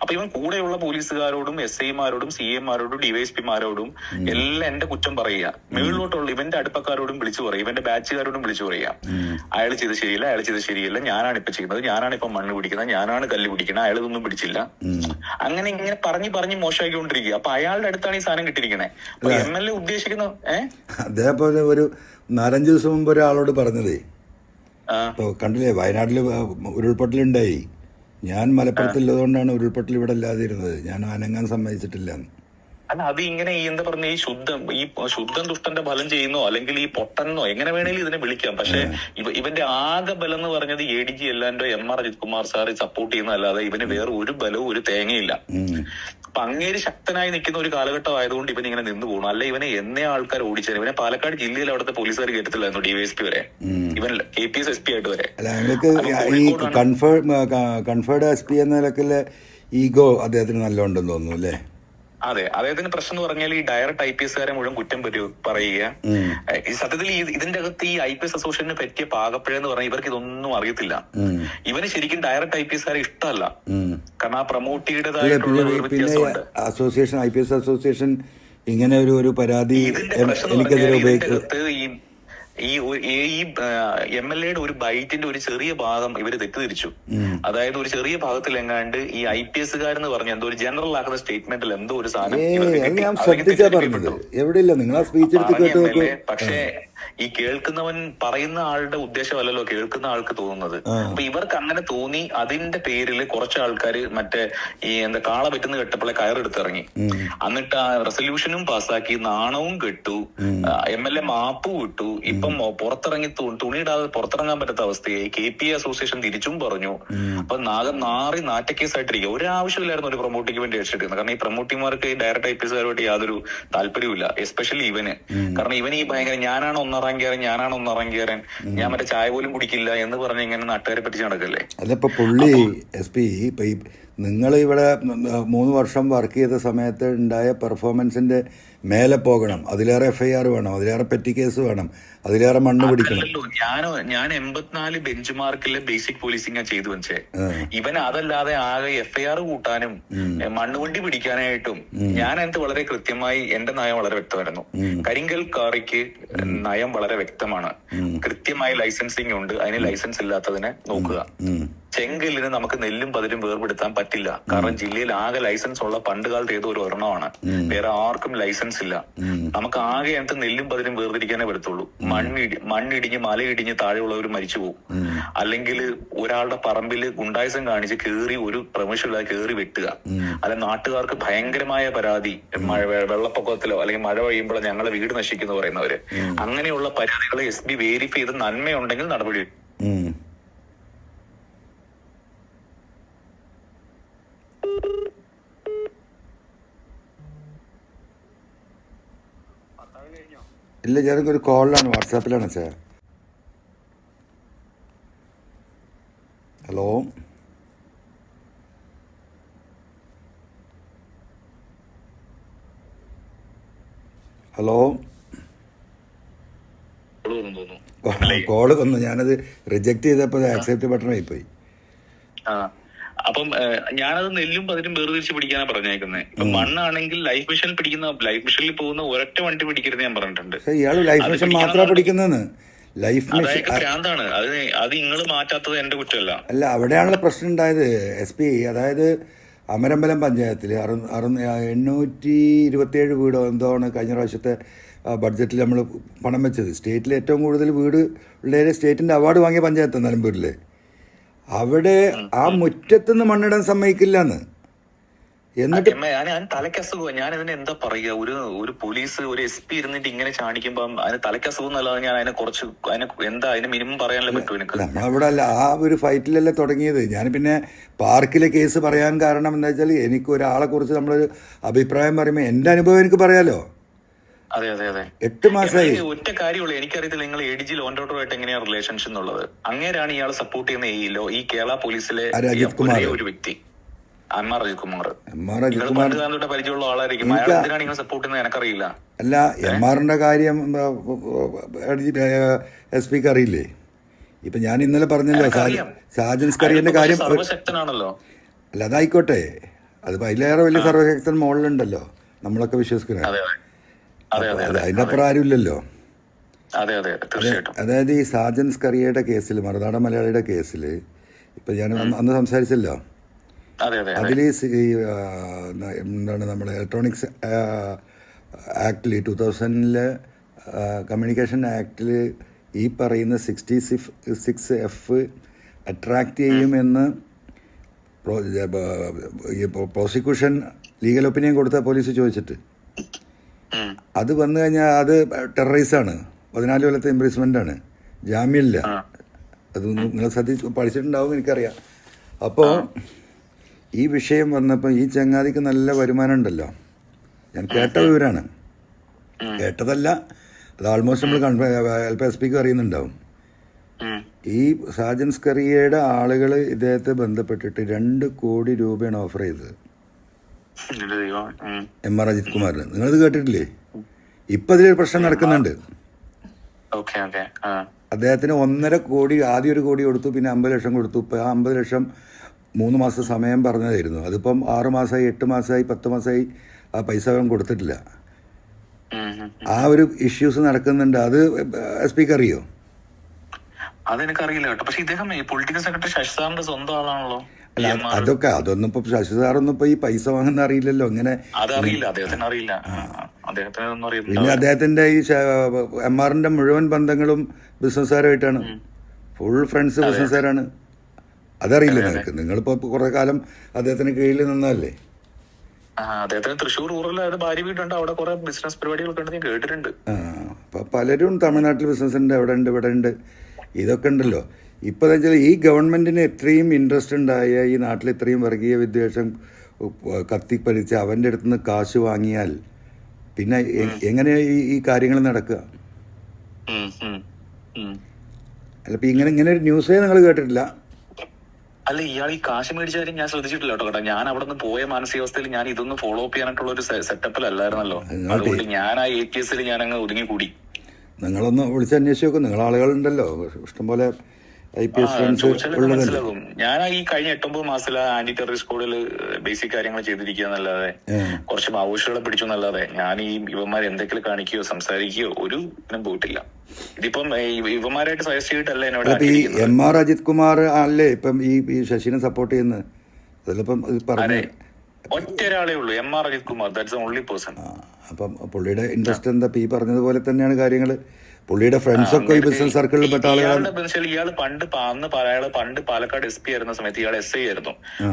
അപ്പൊ ഇവൻ കൂടെയുള്ള പോലീസുകാരോടും എസ് ഐമാരോടും സി എമാരോടും ഡിവൈഎസ്പിമാരോടും എല്ലാം എന്റെ കുറ്റം പറയുക. മേളിലോട്ടുള്ള ഇവന്റെ അടുപ്പക്കാരോടും വിളിച്ചു പറയുക. ഇവന്റെ ബാച്ചുകാരോടും വിളിച്ചു പറയുക. അയാൾ ചെയ്ത് ശരിയല്ല അയാൾ ചെയ്ത് ശരിയല്ല. ഞാനാണ് ഇപ്പൊ ചെയ്യുന്നത്. ഞാനാണ് ഇപ്പൊ മണ്ണ് പിടിക്കുന്നത്. ഞാനാണ് കല്ല് പിടിക്കുന്നത്. അയാൾ ഇതൊന്നും പിടിച്ചില്ല അങ്ങനെ ഇങ്ങനെ പറഞ്ഞ് പറഞ്ഞ് മോശമാക്കിക്കൊണ്ടിരിക്കുക അപ്പൊ അയാളുടെ അടുത്താണ് ഈ സാധനം കിട്ടിയിരിക്കുന്നത് അപ്പൊ എം എൽ എ ഉദ്ദേശിക്കുന്ന ഏഹ് അതേപോലെ ഒരു നാലഞ്ച് ദിവസം മുമ്പ് ഒരാളോട് പറഞ്ഞതേ. കണ്ടില്ലേ വയനാട്ടിൽ ഉരുൾപൊട്ടലുണ്ടായി. ഞാൻ മലപ്പുറത്തുള്ളതുകൊണ്ടാണ് ഉരുൾപൊട്ടൽ ഇവിടെ ഇല്ലാതിരുന്നത്. ഞാൻ അനങ്ങാൻ സമ്മതിച്ചിട്ടില്ല. അല്ല അത് ഇങ്ങനെ ഈ എന്താ പറഞ്ഞ ഈ ശുദ്ധം ഈ ശുദ്ധം ദുഷ്ടന്റെ ഫലം ചെയ്യുന്നോ അല്ലെങ്കിൽ ഈ പൊട്ടനോ എങ്ങനെ വേണേലും ഇതിനെ വിളിക്കാം. പക്ഷെ ഇവന്റെ ആകെ ബലം എന്ന് പറഞ്ഞത് A D G എല്ലാന്റെ M R Ajith Kumar sir support ചെയ്യുന്നതല്ലാതെ ഇവന് വേറെ ഒരു ബലവും ഒരു തേങ്ങയില്ല. അപ്പൊ അങ്ങേര് ശക്തനായി നിൽക്കുന്ന ഒരു കാലഘട്ടം ആയതുകൊണ്ട് ഇവൻ ഇങ്ങനെ നിന്ന് പോകണം അല്ലെ ഇവനെ എന്നേ ആൾക്കാർ ഓടിച്ചാൽ ഇവനെ പാലക്കാട് ജില്ലയിൽ അവിടുത്തെ പോലീസുകാർ കേട്ടത്തില്ലായിരുന്നു ഡിവൈഎസ്പി വരെ? ഇവൻ K P S S P ആയിട്ട് വരെ ഈ. കൺഫേർഡ് കൺഫേർഡ് എസ് പി എന്ന നിലക്കിലെ ഈഗോ അദ്ദേഹത്തിന് നല്ല ഉണ്ടെന്ന് തോന്നുന്നു അല്ലേ അതെ അദ്ദേഹത്തിന് പ്രശ്നം എന്ന് പറഞ്ഞാൽ ഈ ഡയറക്ട് ഐ പി എസ്കാരെ മുഴുവൻ കുറ്റം പറയുക ഈ സത്യത്തിൽ ഇതിന്റെ അകത്ത് ഈ ഐ പി എസ് അസോസിയേഷനെ പറ്റിയ പാകപ്പഴെന്ന് പറഞ്ഞാൽ ഇവർക്ക് ഇതൊന്നും അറിയത്തില്ല. ഇവന് ശരിക്കും ഡയറക്ട് ഐ പി എസ്കാരെ ഇഷ്ടമല്ല. കാരണം ആ പ്രൊമോട്ടിയുടേതായിട്ടുള്ള association I P S association ഇങ്ങനെ ഒരു ഒരു പരാതി എനിക്കെതിരെ അകത്ത് ഈ ഈ എം എൽ എയുടെ ഒരു ബൈറ്റിന്റെ ഒരു ചെറിയ ഭാഗം ഇവർ തെറ്റിദ്ധരിച്ചു. അതായത് ഒരു ചെറിയ ഭാഗത്തിൽ എങ്ങാണ്ട് ഈ ഐ പി എസ്സുകാരെന്ന് പറഞ്ഞ എന്തോ ഒരു ജനറൽ ആക്കുന്ന സ്റ്റേറ്റ്മെന്റിൽ എന്തോ ഒരു സാധനം പക്ഷേ ഈ കേൾക്കുന്നവൻ പറയുന്ന ആളുടെ ഉദ്ദേശമല്ലല്ലോ കേൾക്കുന്ന ആൾക്ക് തോന്നുന്നത്. അപ്പൊ ഇവർക്ക് അങ്ങനെ തോന്നി അതിന്റെ പേരിൽ കുറച്ച് ആൾക്കാർ മറ്റേ ഈ എന്താ കാള പറ്റുന്ന കെട്ടപ്പോളെ കയറെടുത്തിറങ്ങി. എന്നിട്ട് ആ റെസൊല്യൂഷനും പാസ്സാക്കി നാണവും കെട്ടു എം എൽ എ മാപ്പ് വിട്ടു. ഇപ്പം പുറത്തിറങ്ങി തുണിയിടാതെ പുറത്തിറങ്ങാൻ പറ്റാത്ത അവസ്ഥയായി. കെ പി എ അസോസിയേഷൻ തിരിച്ചും പറഞ്ഞു. അപ്പൊ നാഗം നാറി നാറ്റക്കേസായിട്ടിരിക്കുക ഒരാവശ്യമില്ലായിരുന്നു ഒരു പ്രൊമോട്ടിക്ക് വേണ്ടി അടിച്ചിട്ടിരുന്നത് കാരണം ഈ പ്രൊമോട്ടിമാർക്ക് ഡയറക്റ്റ് ഐ പി എസുകാരുമായിട്ട് യാതൊരു താല്പര്യമില്ല എസ്പെഷ്യലി ഇവന്. കാരണം ഇവന് ഈ ഭയങ്കര ഞാനാണ് ഒന്നറങ്ങിയാരൻ ഞാനാണ് ഒന്നറങ്ങിയാരൻ ഞാൻ മറ്റേ ചായ പോലും കുടിക്കില്ല എന്ന് പറഞ്ഞ് ഇങ്ങനെ നാട്ടുകാരെ പറ്റിച്ച് നടക്കല്ലേ? അല്ല ഇപ്പൊ പുള്ളി എസ് പി ഇപ്പൊ നിങ്ങൾ ഇവിടെ മൂന്ന് വർഷം വർക്ക് ചെയ്ത സമയത്ത് ഉണ്ടായ പെർഫോമൻസിന്റെ മേലെ പോകണം അതിലേറെ എഫ്ഐആർ വേണം അതിലേറെ പെറ്റി കേസ് വേണം അതിലേറെ മണ്ണ് പിടിക്കണം. ഞാനോ ഞാൻ എൺപത്തിനാല് ബെഞ്ച് മാർക്കിലെ ബേസിക് പോലീസിംഗ് ചെയ്തു വെച്ചേ. ഇവൻ അതല്ലാതെ ആകെ എഫ്ഐആർ കൂട്ടാനും മണ്ണുവണ്ടി പിടിക്കാനായിട്ടും ഞാൻ അതിനകത്ത് വളരെ കൃത്യമായി എന്റെ നയം വളരെ വ്യക്തമായിരുന്നു. കരിങ്കൽ കാറിക്ക് നയം വളരെ വ്യക്തമാണ്. കൃത്യമായി ലൈസൻസിങ് ഉണ്ട്. അതിന് ലൈസൻസ് ഇല്ലാത്തതിനെ നോക്കുക. ചെങ്കല്ലിന് നമുക്ക് നെല്ലും പതിലും വേർപെടുത്താൻ പറ്റില്ല. കാരണം ജില്ലയിൽ ആകെ ലൈസൻസ് ഉള്ള പണ്ട് കാലത്ത് ഏതോ ഒരു ഒരെണ്ണമാണ്. വേറെ ആർക്കും ലൈസൻസ് ഇല്ല. നമുക്ക് ആകെ അതിനകത്ത് നെല്ലും പതിലും വേർതിരിക്കാനേ പറ്റത്തുള്ളൂ. മണ്ണിടി മണ്ണിടിഞ്ഞ് മലയിടിഞ്ഞ് താഴെയുള്ളവർ മരിച്ചു പോകും അല്ലെങ്കിൽ ഒരാളുടെ പറമ്പിൽ ഗുണ്ടായുസം കാണിച്ച് കയറി ഒരു പ്രമേഷമില്ലാതെ കയറി വെട്ടുക. അല്ല നാട്ടുകാർക്ക് ഭയങ്കരമായ പരാതി. മഴ വെള്ളപ്പൊക്കത്തിലോ അല്ലെങ്കിൽ മഴ പെയ്യുമ്പോഴോ ഞങ്ങളെ വീട് നശിക്കുന്നു പറയുന്നവര്. അങ്ങനെയുള്ള പരാതികളെ എസ് ബി വേരിഫൈ ചെയ്ത് നന്മയുണ്ടെങ്കിൽ നടപടി ഇല്ല ഞാനൊക്കെ ഒരു കോളിലാണ് വാട്സാപ്പിലാണ് സാർ ഹലോ? ഹലോ? കോൾ വന്നു ഞാനത് റിജക്ട് ചെയ്തപ്പോൾ ആക്സെപ്റ്റ് ബട്ടൺ ആയിപ്പോയി. ആ. അപ്പം ഞാനത് നെല്ലും പതിനും വേർതിരിച്ച് പിടിക്കാനാ പറഞ്ഞേക്കുന്നത് ഇപ്പൊ മണ്ണാണെങ്കിൽ ലൈഫ് മിഷൻ പിടിക്കുന്ന ലൈഫ് മിഷനിൽ പോകുന്ന ഒരൊറ്റ വണ്ടി പിടിക്കരുത് ഞാൻ പറഞ്ഞിട്ടുണ്ട്. ലൈഫ് മിഷൻ പിടിക്കണം മാത്രമാണ് പിടിക്കുന്നതെന്ന്. ലൈഫ് മിഷൻ ഭ്രാന്താണ് അത് അത് നിങ്ങൾ മാറ്റാത്തത് എന്റെ കുറ്റമല്ല. അല്ല അവിടെയാണല്ലോ പ്രശ്നം ഉണ്ടായത് എസ് പി അതായത് അമരമ്പലം പഞ്ചായത്തിൽ അറു അറു എണ്ണൂറ്റി ഇരുപത്തിയേഴ് വീടോ എന്തോ ആണ് കഴിഞ്ഞ പ്രാവശ്യത്തെ ബഡ്ജറ്റിൽ നമ്മൾ പണം വെച്ചത്. സ്റ്റേറ്റിൽ ഏറ്റവും കൂടുതൽ വീട് ഉള്ളതിൽ സ്റ്റേറ്റിന്റെ അവാർഡ് വാങ്ങിയ പഞ്ചായത്ത് നിലമ്പൂരിൽ അവിടെ ആ മുറ്റത്തുനിന്ന് മണ്ണിടാൻ സമ്മതിക്കില്ല എന്ന് എന്നിട്ട് ഞാൻ തലക്കസുഖം ഞാൻ അതിന് എന്താ പറയുക? ഒരു ഒരു പോലീസ് ഒരു എസ് പി ഇരുന്നിട്ട് ഇങ്ങനെ ചാടിക്കുമ്പം അതിന് തലക്കസുഖം എന്നല്ലാതെ ഞാൻ അതിനെ കുറച്ച് അതിനെ എന്താ അതിന് മിനിമം പറയാനല്ലേ പറ്റൂ എനിക്ക്? നമ്മളവിടെ അല്ല ആ ഒരു ഫൈറ്റിലല്ലേ തുടങ്ങിയത്. ഞാൻ പിന്നെ പാർക്കിലെ കേസ് പറയാൻ കാരണം എന്താ വെച്ചാൽ എനിക്ക് ഒരാളെ കുറിച്ച് നമ്മളൊരു അഭിപ്രായം പറയുമ്പോൾ എന്റെ അനുഭവം എനിക്ക് പറയാലോ? അതെ അതെ അതെ. എട്ട് മാസമായി ഒറ്റ കാര്യമുള്ളൂ. എനിക്കറിയത്തില്ല നിങ്ങൾ എ ഡി ജി ലോൺ എങ്ങനെയാണ് റിലേഷൻഷിപ്പ് എന്നുള്ളത്. അങ്ങേരാണ് ഇയാൾ സപ്പോർട്ട് ചെയ്യുന്ന ഈ ലോ ഈ കേരള പോലീസിലെ കുമാർ. ഒരേ വ്യക്തി. കുമാർ. എം ആർ അജിത്കുമാർ പണ്ട് കാലം തൊട്ട് പരിചയമുള്ള ആളായിരിക്കും. അയാൾ എന്തിനാണ് നിങ്ങൾ സപ്പോർട്ട് ചെയ്യുന്നത് എനിക്കറിയില്ല. അല്ല എം ആറിന്റെ കാര്യം എസ് പിക്ക് അറിയില്ലേ? ഇപ്പൊ ഞാൻ ഇന്നലെ പറഞ്ഞല്ലോ. സാജൻ സ്കറിയന്റെ കാര്യം സർവശക്തനാണല്ലോ. അല്ല അതായിക്കോട്ടെ. അതിപ്പോ അതിലേറെ വലിയ സർവശക്തൻ മുകളിലുണ്ടല്ലോ നമ്മളൊക്കെ വിശ്വസിക്കുന്നത് അതെ അതെ അതെ. അതെ അത്. അതിന്റെ അപ്പുറം ആരുമില്ലല്ലോ അതെ. അതെ തീർച്ചയായിട്ടും. അതായത് ഈ സാജൻ സ്കറിയയുടെ കേസിൽ മറുനാട മലയാളിയുടെ കേസിൽ ഇപ്പം ഞാൻ അന്ന് സംസാരിച്ചല്ലോ. അതെ അതെ അതെ. അതിൽ ഈ എന്താണ് നമ്മൾ ഇലക്ട്രോണിക്സ് ആക്ടിൽ ടു തൗസൻഡിലെ കമ്മ്യൂണിക്കേഷൻ ആക്ടിൽ ഈ പറയുന്ന സിക്സ്റ്റി സിഫ് സിക്സ് എഫ് അട്രാക്റ്റ് ചെയ്യുമെന്ന് പ്രോസിക്യൂഷൻ ലീഗൽ ഒപ്പീനിയൻ കൊടുത്ത പോലീസ് ചോദിച്ചിട്ട്. അത് വന്നു കഴിഞ്ഞാൽ അത് ടെററൈസാണ് പതിനാല് കൊല്ലത്തെ ഇംപ്രീസ്മെന്റ് ആണ്. ജാമ്യമില്ല. അത് നിങ്ങൾ ശ്രദ്ധിച്ച് പഠിച്ചിട്ടുണ്ടാവും എനിക്കറിയാം. അപ്പോൾ ഈ വിഷയം വന്നപ്പോൾ ഈ ചങ്ങാതിക്ക് നല്ല വരുമാനം ഉണ്ടല്ലോ. ഞാൻ കേട്ട വിവരമാണ് കേട്ടതല്ല. അത് ആൾമോസ്റ്റ് നമ്മൾ എൽ എൽ എസ് പിക്ക് അറിയുന്നുണ്ടാവും. ഈ സാജൻ സ്കറിയയുടെ ആളുകൾ ഇദ്ദേഹത്തെ ബന്ധപ്പെട്ടിട്ട് രണ്ട് കോടി രൂപയാണ് ഓഫർ ചെയ്തത്. എം ആർ അജിത് കുമാറിന് നിങ്ങളിത് കേട്ടിട്ടില്ലേ? ഇപ്പൊ അതിലൊരു പ്രശ്നം നടക്കുന്നുണ്ട്. അദ്ദേഹത്തിന് ഒന്നര കോടി ആദ്യം ഒരു കോടി കൊടുത്തു പിന്നെ അമ്പത് ലക്ഷം കൊടുത്തു. ഇപ്പൊ ആ അമ്പത് ലക്ഷം മൂന്ന് മാസം സമയം പറഞ്ഞതായിരുന്നു. അതിപ്പം ആറ് മാസമായി എട്ട് മാസമായി പത്ത് മാസമായി ആ പൈസ അവൻ കൊടുത്തിട്ടില്ല. ആ ഒരു ഇഷ്യൂസ് നടക്കുന്നുണ്ട്. അത് സ്പീക്കർ പിക്ക് അറിയോ അതെനിക്കറിയില്ല കേട്ടോ. പക്ഷെ ഇദ്ദേഹം പൊളിറ്റിക്കൽ സെക്രട്ടറി ശശി സാറിന്റെ സ്വന്തം ആളാണല്ലോ. അല്ല അത് അതൊക്കെ അതൊന്നും ഇപ്പൊ ശശി സാറൊന്നും ഇപ്പൊ ഈ പൈസ വാങ്ങുന്ന അറിയില്ലല്ലോ ഇങ്ങനെ അതറിയില്ല അദ്ദേഹത്തിന് അറിയില്ല. അദ്ദേഹത്തിന് പിന്നെ അദ്ദേഹത്തിന്റെ ഈ എം ആറിന്റെ മുഴുവൻ ബന്ധങ്ങളും ബിസിനസ്സുകാരുമായിട്ടാണ്. Full friends ബിസിനസ്സുകാരാണ്. അതറിയില്ല നിങ്ങൾക്ക് നിങ്ങളിപ്പോ കുറെ കാലം അദ്ദേഹത്തിന് കീഴിൽ നിന്നല്ലേ അദ്ദേഹത്തിന് തൃശ്ശൂർ റൂറൽ ഭാര്യ വീടുണ്ട്. അവിടെ കുറെ ബിസിനസ് പരിപാടികളൊക്കെ ഉണ്ട്. ഞാൻ കേട്ടിട്ടുണ്ട്. പലരും തമിഴ്നാട്ടിൽ ബിസിനസ് ഉണ്ട് അവിടെ ഉണ്ട് ഇവിടെ ഉണ്ട് ഇതൊക്കെ ഉണ്ടല്ലോ. ഇപ്പോൾ എന്താ വെച്ചാൽ ഈ ഗവൺമെന്റിന് എത്രയും ഇൻട്രസ്റ്റ് ഉണ്ടായ ഈ നാട്ടിൽ ഇത്രയും വർഗീയ വിദ്വേഷം കത്തിപ്പഴിച്ച് അവന്റെ അടുത്ത് നിന്ന് കാശ് വാങ്ങിയാൽ പിന്നെ എങ്ങനെ ഈ ഈ കാര്യങ്ങൾ നടക്കുക. അല്ല ഇപ്പൊ ഇങ്ങനെ ഇങ്ങനെ ഒരു ന്യൂസേ നിങ്ങൾ കേട്ടിട്ടില്ല. അല്ല ഇയാൾ ഈ കാശ് മേടിച്ച കാര്യം ഞാൻ ശ്രദ്ധിച്ചിട്ടില്ല കേട്ടോ കേട്ടോ. ഞാൻ അവിടെ നിന്ന് പോയ മാനസികാവസ്ഥയിൽ ഞാൻ ഇതൊന്നും ഫോളോ അപ്പ് ചെയ്യാനായിട്ടുള്ള ഒരു സെറ്റപ്പിലല്ലായിരുന്നല്ലോ അതുകൊണ്ട് ഞാൻ ആ എ എസ് ഞാൻ അങ്ങ് ഒതുങ്ങി കൂടി നിങ്ങളൊന്ന് വിളിച്ച് അന്വേഷിച്ച് നോക്കും. നിങ്ങൾ ആളുകളുണ്ടല്ലോ ഇഷ്ടംപോലെ ഐ പി എസ് മനസ്സിലാകും. ഞാൻ ഈ കഴിഞ്ഞ എട്ടൊമ്പത് മാസത്തിൽ ആന്റി ടെററിസ്റ്റ് കോഡിൽ ബേസിക് കാര്യങ്ങൾ ചെയ്തിരിക്കുക എന്നല്ലാതെ. കുറച്ച് മാവോയിസ്റ്റുകളെ പിടിച്ചു എന്നല്ലാതെ ഞാൻ ഈ ഇവന്മാർ എന്തെങ്കിലും കാണിക്കുകയോ സംസാരിക്കുകയോ ഒരു ഇതിനും പോയിട്ടില്ല. ഇതിപ്പം ഇവന്മാരായിട്ട് സജസ്റ്റ് ചെയ്തിട്ടല്ല എന്നോട് ഈ എം ആർ അജിത് കുമാർ അല്ലേ ഇപ്പം ഈ ഈ ശശിനെ സപ്പോർട്ട് ചെയ്യുന്നത് അതിലിപ്പം പറഞ്ഞു അതെ. ഒറ്റ ഒരാളേ ഉള്ളൂ M R Ajith Kumar. That's only person അപ്പം പുള്ളിയുടെ ഇൻട്രസ്റ്റ് എന്താ? ഈ പറഞ്ഞതുപോലെ തന്നെയാണ് കാര്യങ്ങൾ പുള്ളിയുടെ ഫ്രണ്ട്സൊക്കെ ഈ ബിസിനസ് സർക്കിളിൽ പെട്ട ആളുകളാണ് ഇയാൾ പണ്ട് പാന്ന് അന്ന് അയാൾ പണ്ട് പാലക്കാട് എസ് പി ആയിരുന്ന സമയത്ത് ഇയാൾ എസ് ഐ ആയിരുന്നു.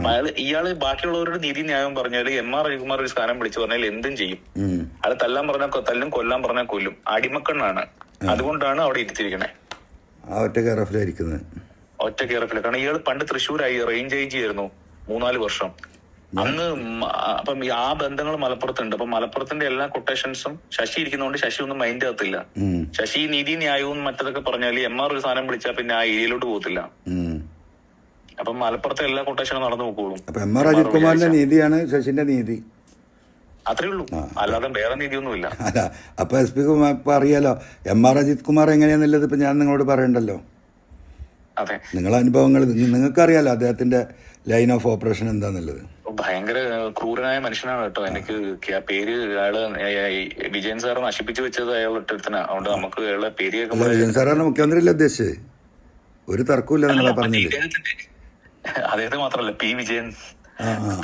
അയാൾ ഇയാൾ ഇയാൾ ബാക്കിയുള്ളവരുടെ നീതി ന്യായം പറഞ്ഞാൽ എം ആർ രവികുമാർ ഒരു സ്ഥാനം വിളിച്ചു പറഞ്ഞാൽ എന്തും ചെയ്യും. അയാൾ അത് തല്ലാൻ പറഞ്ഞാൽ തല്ലും കൊല്ലാൻ പറഞ്ഞാൽ കൊല്ലും. അടിമക്കണ്ണാണ്. അതുകൊണ്ടാണ് അവിടെ ഇരുത്തിയിരിക്കണേ. ആ ഒറ്റ കയറഫിലായിരിക്കുന്നത് ഒറ്റ കയറപ്പില്ല കാരണം ഇയാൾ പണ്ട് തൃശ്ശൂരായി റേഞ്ച് ഐ ജി ആയിരുന്നു മൂന്നാൽ വർഷം. മ- അപ്പം ആ ബന്ധങ്ങൾ മലപ്പുറത്തുണ്ട്. അപ്പൊ മലപ്പുറത്തിന്റെ എല്ലാ കൊട്ടേഷൻസും ശശി ഇരിക്കുന്നതുകൊണ്ട് ശശി ഒന്നും മൈൻഡ് ആകത്തില്ല ശശി നീതി ന്യായവും മറ്റതൊക്കെ പറഞ്ഞാൽ എം ആർ ഒരു സാധനം വിളിച്ചാൽ പിന്നെ ആ ഏരിയയിലോട്ട് പോകത്തില്ല. അപ്പൊ മലപ്പുറത്തെ എല്ലാ കൊട്ടേഷനും നടന്നു നോക്കോളും അപ്പൊ എം ആർ അജിത് കുമാറിന്റെ നീതിയാണ് ശശിന്റെ നീതി. അത്രേ ഉള്ളൂ. അല്ലാതെ വേറെ നീതിയൊന്നുമില്ല. അല്ല അപ്പൊ എസ് പി കുമാർ ഇപ്പൊ അറിയാലോ എം ആർ അജിത് കുമാർ എങ്ങനെയാന്നുള്ളത് ഇപ്പൊ ഞാൻ നിങ്ങളോട് പറയണ്ടല്ലോ. അതെ. നിങ്ങളെ അനുഭവങ്ങൾ നിങ്ങൾക്ക് അറിയാലോ അദ്ദേഹത്തിന്റെ ലൈൻ ഓഫ് ഓപ്പറേഷൻ എന്താന്നുള്ളത്. ഭയങ്കര ക്രൂരനായ മനുഷ്യനാണ് കേട്ടോ. എനിക്ക് ആ പേര് അയാൾ വിജയൻ സാർ നശിപ്പിച്ചു വെച്ചത് അയാൾ ഒറ്റത്തനാ അതുകൊണ്ട് നമുക്ക് അയാളെ പേര് വിജയൻ സാറാണ് ഉദ്ദേശിച്ചത്? ഒരു തർക്കമില്ല നിങ്ങളെ പറഞ്ഞില്ലേ ഇദ്ദേഹത്തിന്റെ അദ്ദേഹത്തെ മാത്രല്ല P Vijayan.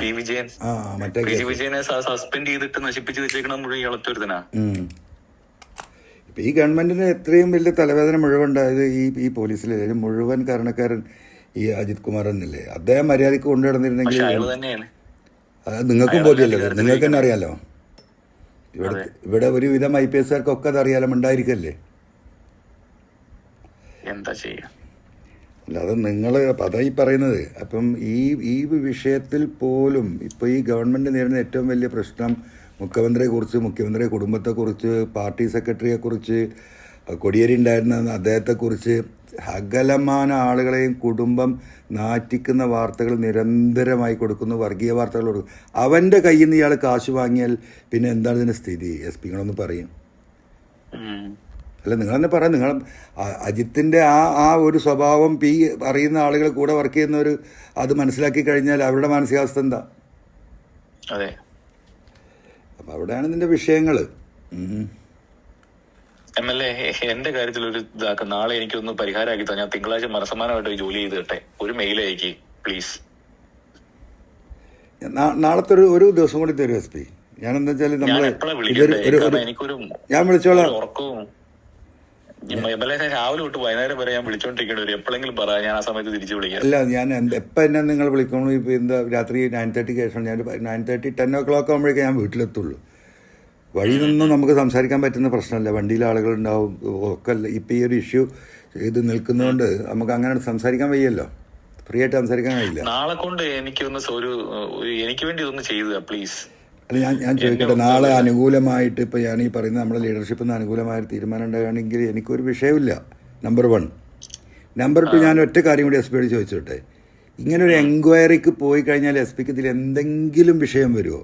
P Vijayan. P വിജയനെ സസ്പെൻഡ് ചെയ്തിട്ട് നശിപ്പിച്ചു വെച്ചേക്കണം മുഴുവൻ ഉം. ഈ ഗവൺമെന്റിന് എത്രയും വലിയ തലവേദന മുഴുവൻ ഉണ്ടായത് ഈ ഈ പോലീസിലെ. മുഴുവൻ കാരണക്കാരൻ ഈ അജിത് കുമാർ എന്നല്ലേ അദ്ദേഹം മര്യാദയ്ക്ക് കൊണ്ടുനടന്നിരുന്നെങ്കിൽ പക്ഷെ അയാൾ തന്നെയാണ് അത് നിങ്ങൾക്കും ബോധ്യമല്ലോ നിങ്ങൾക്ക് തന്നെ അറിയാലോ? ഇവിടെ ഇവിടെ ഒരുവിധം ഐ പി എസ്കാർക്കൊക്കെ അത് അറിയാലോ ഉണ്ടായിരിക്കല്ലേ എന്താ ചെയ്യാ? അല്ലാതെ നിങ്ങൾ അതാ ഈ പറയുന്നത്. അപ്പം ഈ ഈ വിഷയത്തിൽ പോലും ഇപ്പോൾ ഈ ഗവൺമെന്റ് നേരിടുന്ന ഏറ്റവും വലിയ പ്രശ്നം മുഖ്യമന്ത്രിയെ മുഖ്യമന്ത്രിയെക്കുറിച്ച് മുഖ്യമന്ത്രിയുടെ കുടുംബത്തെക്കുറിച്ച് പാർട്ടി സെക്രട്ടറിയെ കുറിച്ച് കൊടിയേരി ഉണ്ടായിരുന്ന അദ്ദേഹത്തെക്കുറിച്ച് സകലമാന ആളുകളെയും കുടുംബം നാറ്റിക്കുന്ന വാർത്തകൾ നിരന്തരമായി കൊടുക്കുന്നു വർഗീയ വാർത്തകൾ കൊടുക്കും അവന്റെ കയ്യിൽ നിന്ന് ഇയാൾ കാശ് വാങ്ങിയാൽ പിന്നെ എന്താണ് ഇതിന്റെ സ്ഥിതി? എസ് പി ഇങ്ങളൊന്ന് പറയും അല്ല നിങ്ങൾ തന്നെ പറയാം നിങ്ങൾ അജിത്തിന്റെ ആ ആ ഒരു സ്വഭാവം പി അറിയുന്ന ആളുകൾ കൂടെ വർക്ക് ചെയ്യുന്നവർ അത് മനസ്സിലാക്കി കഴിഞ്ഞാൽ അവരുടെ മാനസികാവസ്ഥ എന്താ? അതെ. അപ്പം അവിടെയാണ് ഇതിന്റെ വിഷയങ്ങൾ എം എൽ എ എന്റെ കാര്യത്തിൽ ഒരു ഇതാക്കാം. നാളെ എനിക്കൊന്ന് പരിഹാരമാക്കി തന്നെ ഞാൻ തിങ്കളാഴ്ച മനസ്സമാനമായിട്ട് ഒരു ജോലി ചെയ്തിട്ടെ. ഒരു മെയിൽ അയക്കി പ്ലീസ് നാളത്തെ ഒരു ഒരു ദിവസം കൂടി തരും എസ് പി. ഞാൻ എന്താ വെച്ചാൽ ഞാൻ വിളിച്ചോളാം. രാവിലെ തൊട്ട് വൈകുന്നേരം വരെ ഞാൻ വിളിച്ചോണ്ടിരിക്കേണ്ടി വരും. എപ്പോഴെങ്കിലും പറ ഞാൻ ആ സമയത്ത് തിരിച്ചു വിളിക്കാം. അല്ല ഞാൻ എപ്പോൾ എന്നെ നിങ്ങൾ വിളിക്കണു? ഇപ്പോൾ എന്താ രാത്രി നയൻ തേർട്ടിക്ക് ശേഷം ഞാൻ nine thirty ten o'clock ആകുമ്പോഴേക്കും ഞാൻ വീട്ടിലെത്തുള്ളൂ. വഴി നിന്നും നമുക്ക് സംസാരിക്കാൻ പറ്റുന്ന പ്രശ്നമല്ല. വണ്ടിയിൽ ആളുകളുണ്ടാവും ഒക്കെ ഇപ്പം ഈ ഒരു ഇഷ്യൂ ഇത് നിൽക്കുന്നതുകൊണ്ട് നമുക്ക് അങ്ങനെ സംസാരിക്കാൻ വയ്യല്ലോ. ഫ്രീ ആയിട്ട് സംസാരിക്കാൻ കഴിയില്ല. നാളെ കൊണ്ട് എനിക്ക് ഒന്ന് ഒരു എനിക്ക് വേണ്ടി ഒന്ന് ചെയ്തു പ്ലീസ് അല്ല ഞാൻ ഞാൻ ചോദിക്കട്ടെ നാളെ അനുകൂലമായിട്ട് ഇപ്പം ഞാൻ ഈ പറയുന്ന നമ്മുടെ ലീഡർഷിപ്പിൽ നിന്ന് അനുകൂലമായ തീരുമാനം ഉണ്ടാകുകയാണെങ്കിൽ എനിക്കൊരു വിഷയമില്ല നമ്പർ വൺ നമ്പർ ടു ഞാൻ ഒറ്റ കാര്യം കൂടി എസ് പിയോട് ചോദിച്ചോട്ടെ. ഇങ്ങനെ ഒരു എൻക്വയറിക്ക് പോയി കഴിഞ്ഞാൽ എസ് പിക്ക് ഇതിൽ എന്തെങ്കിലും വിഷയം വരുമോ?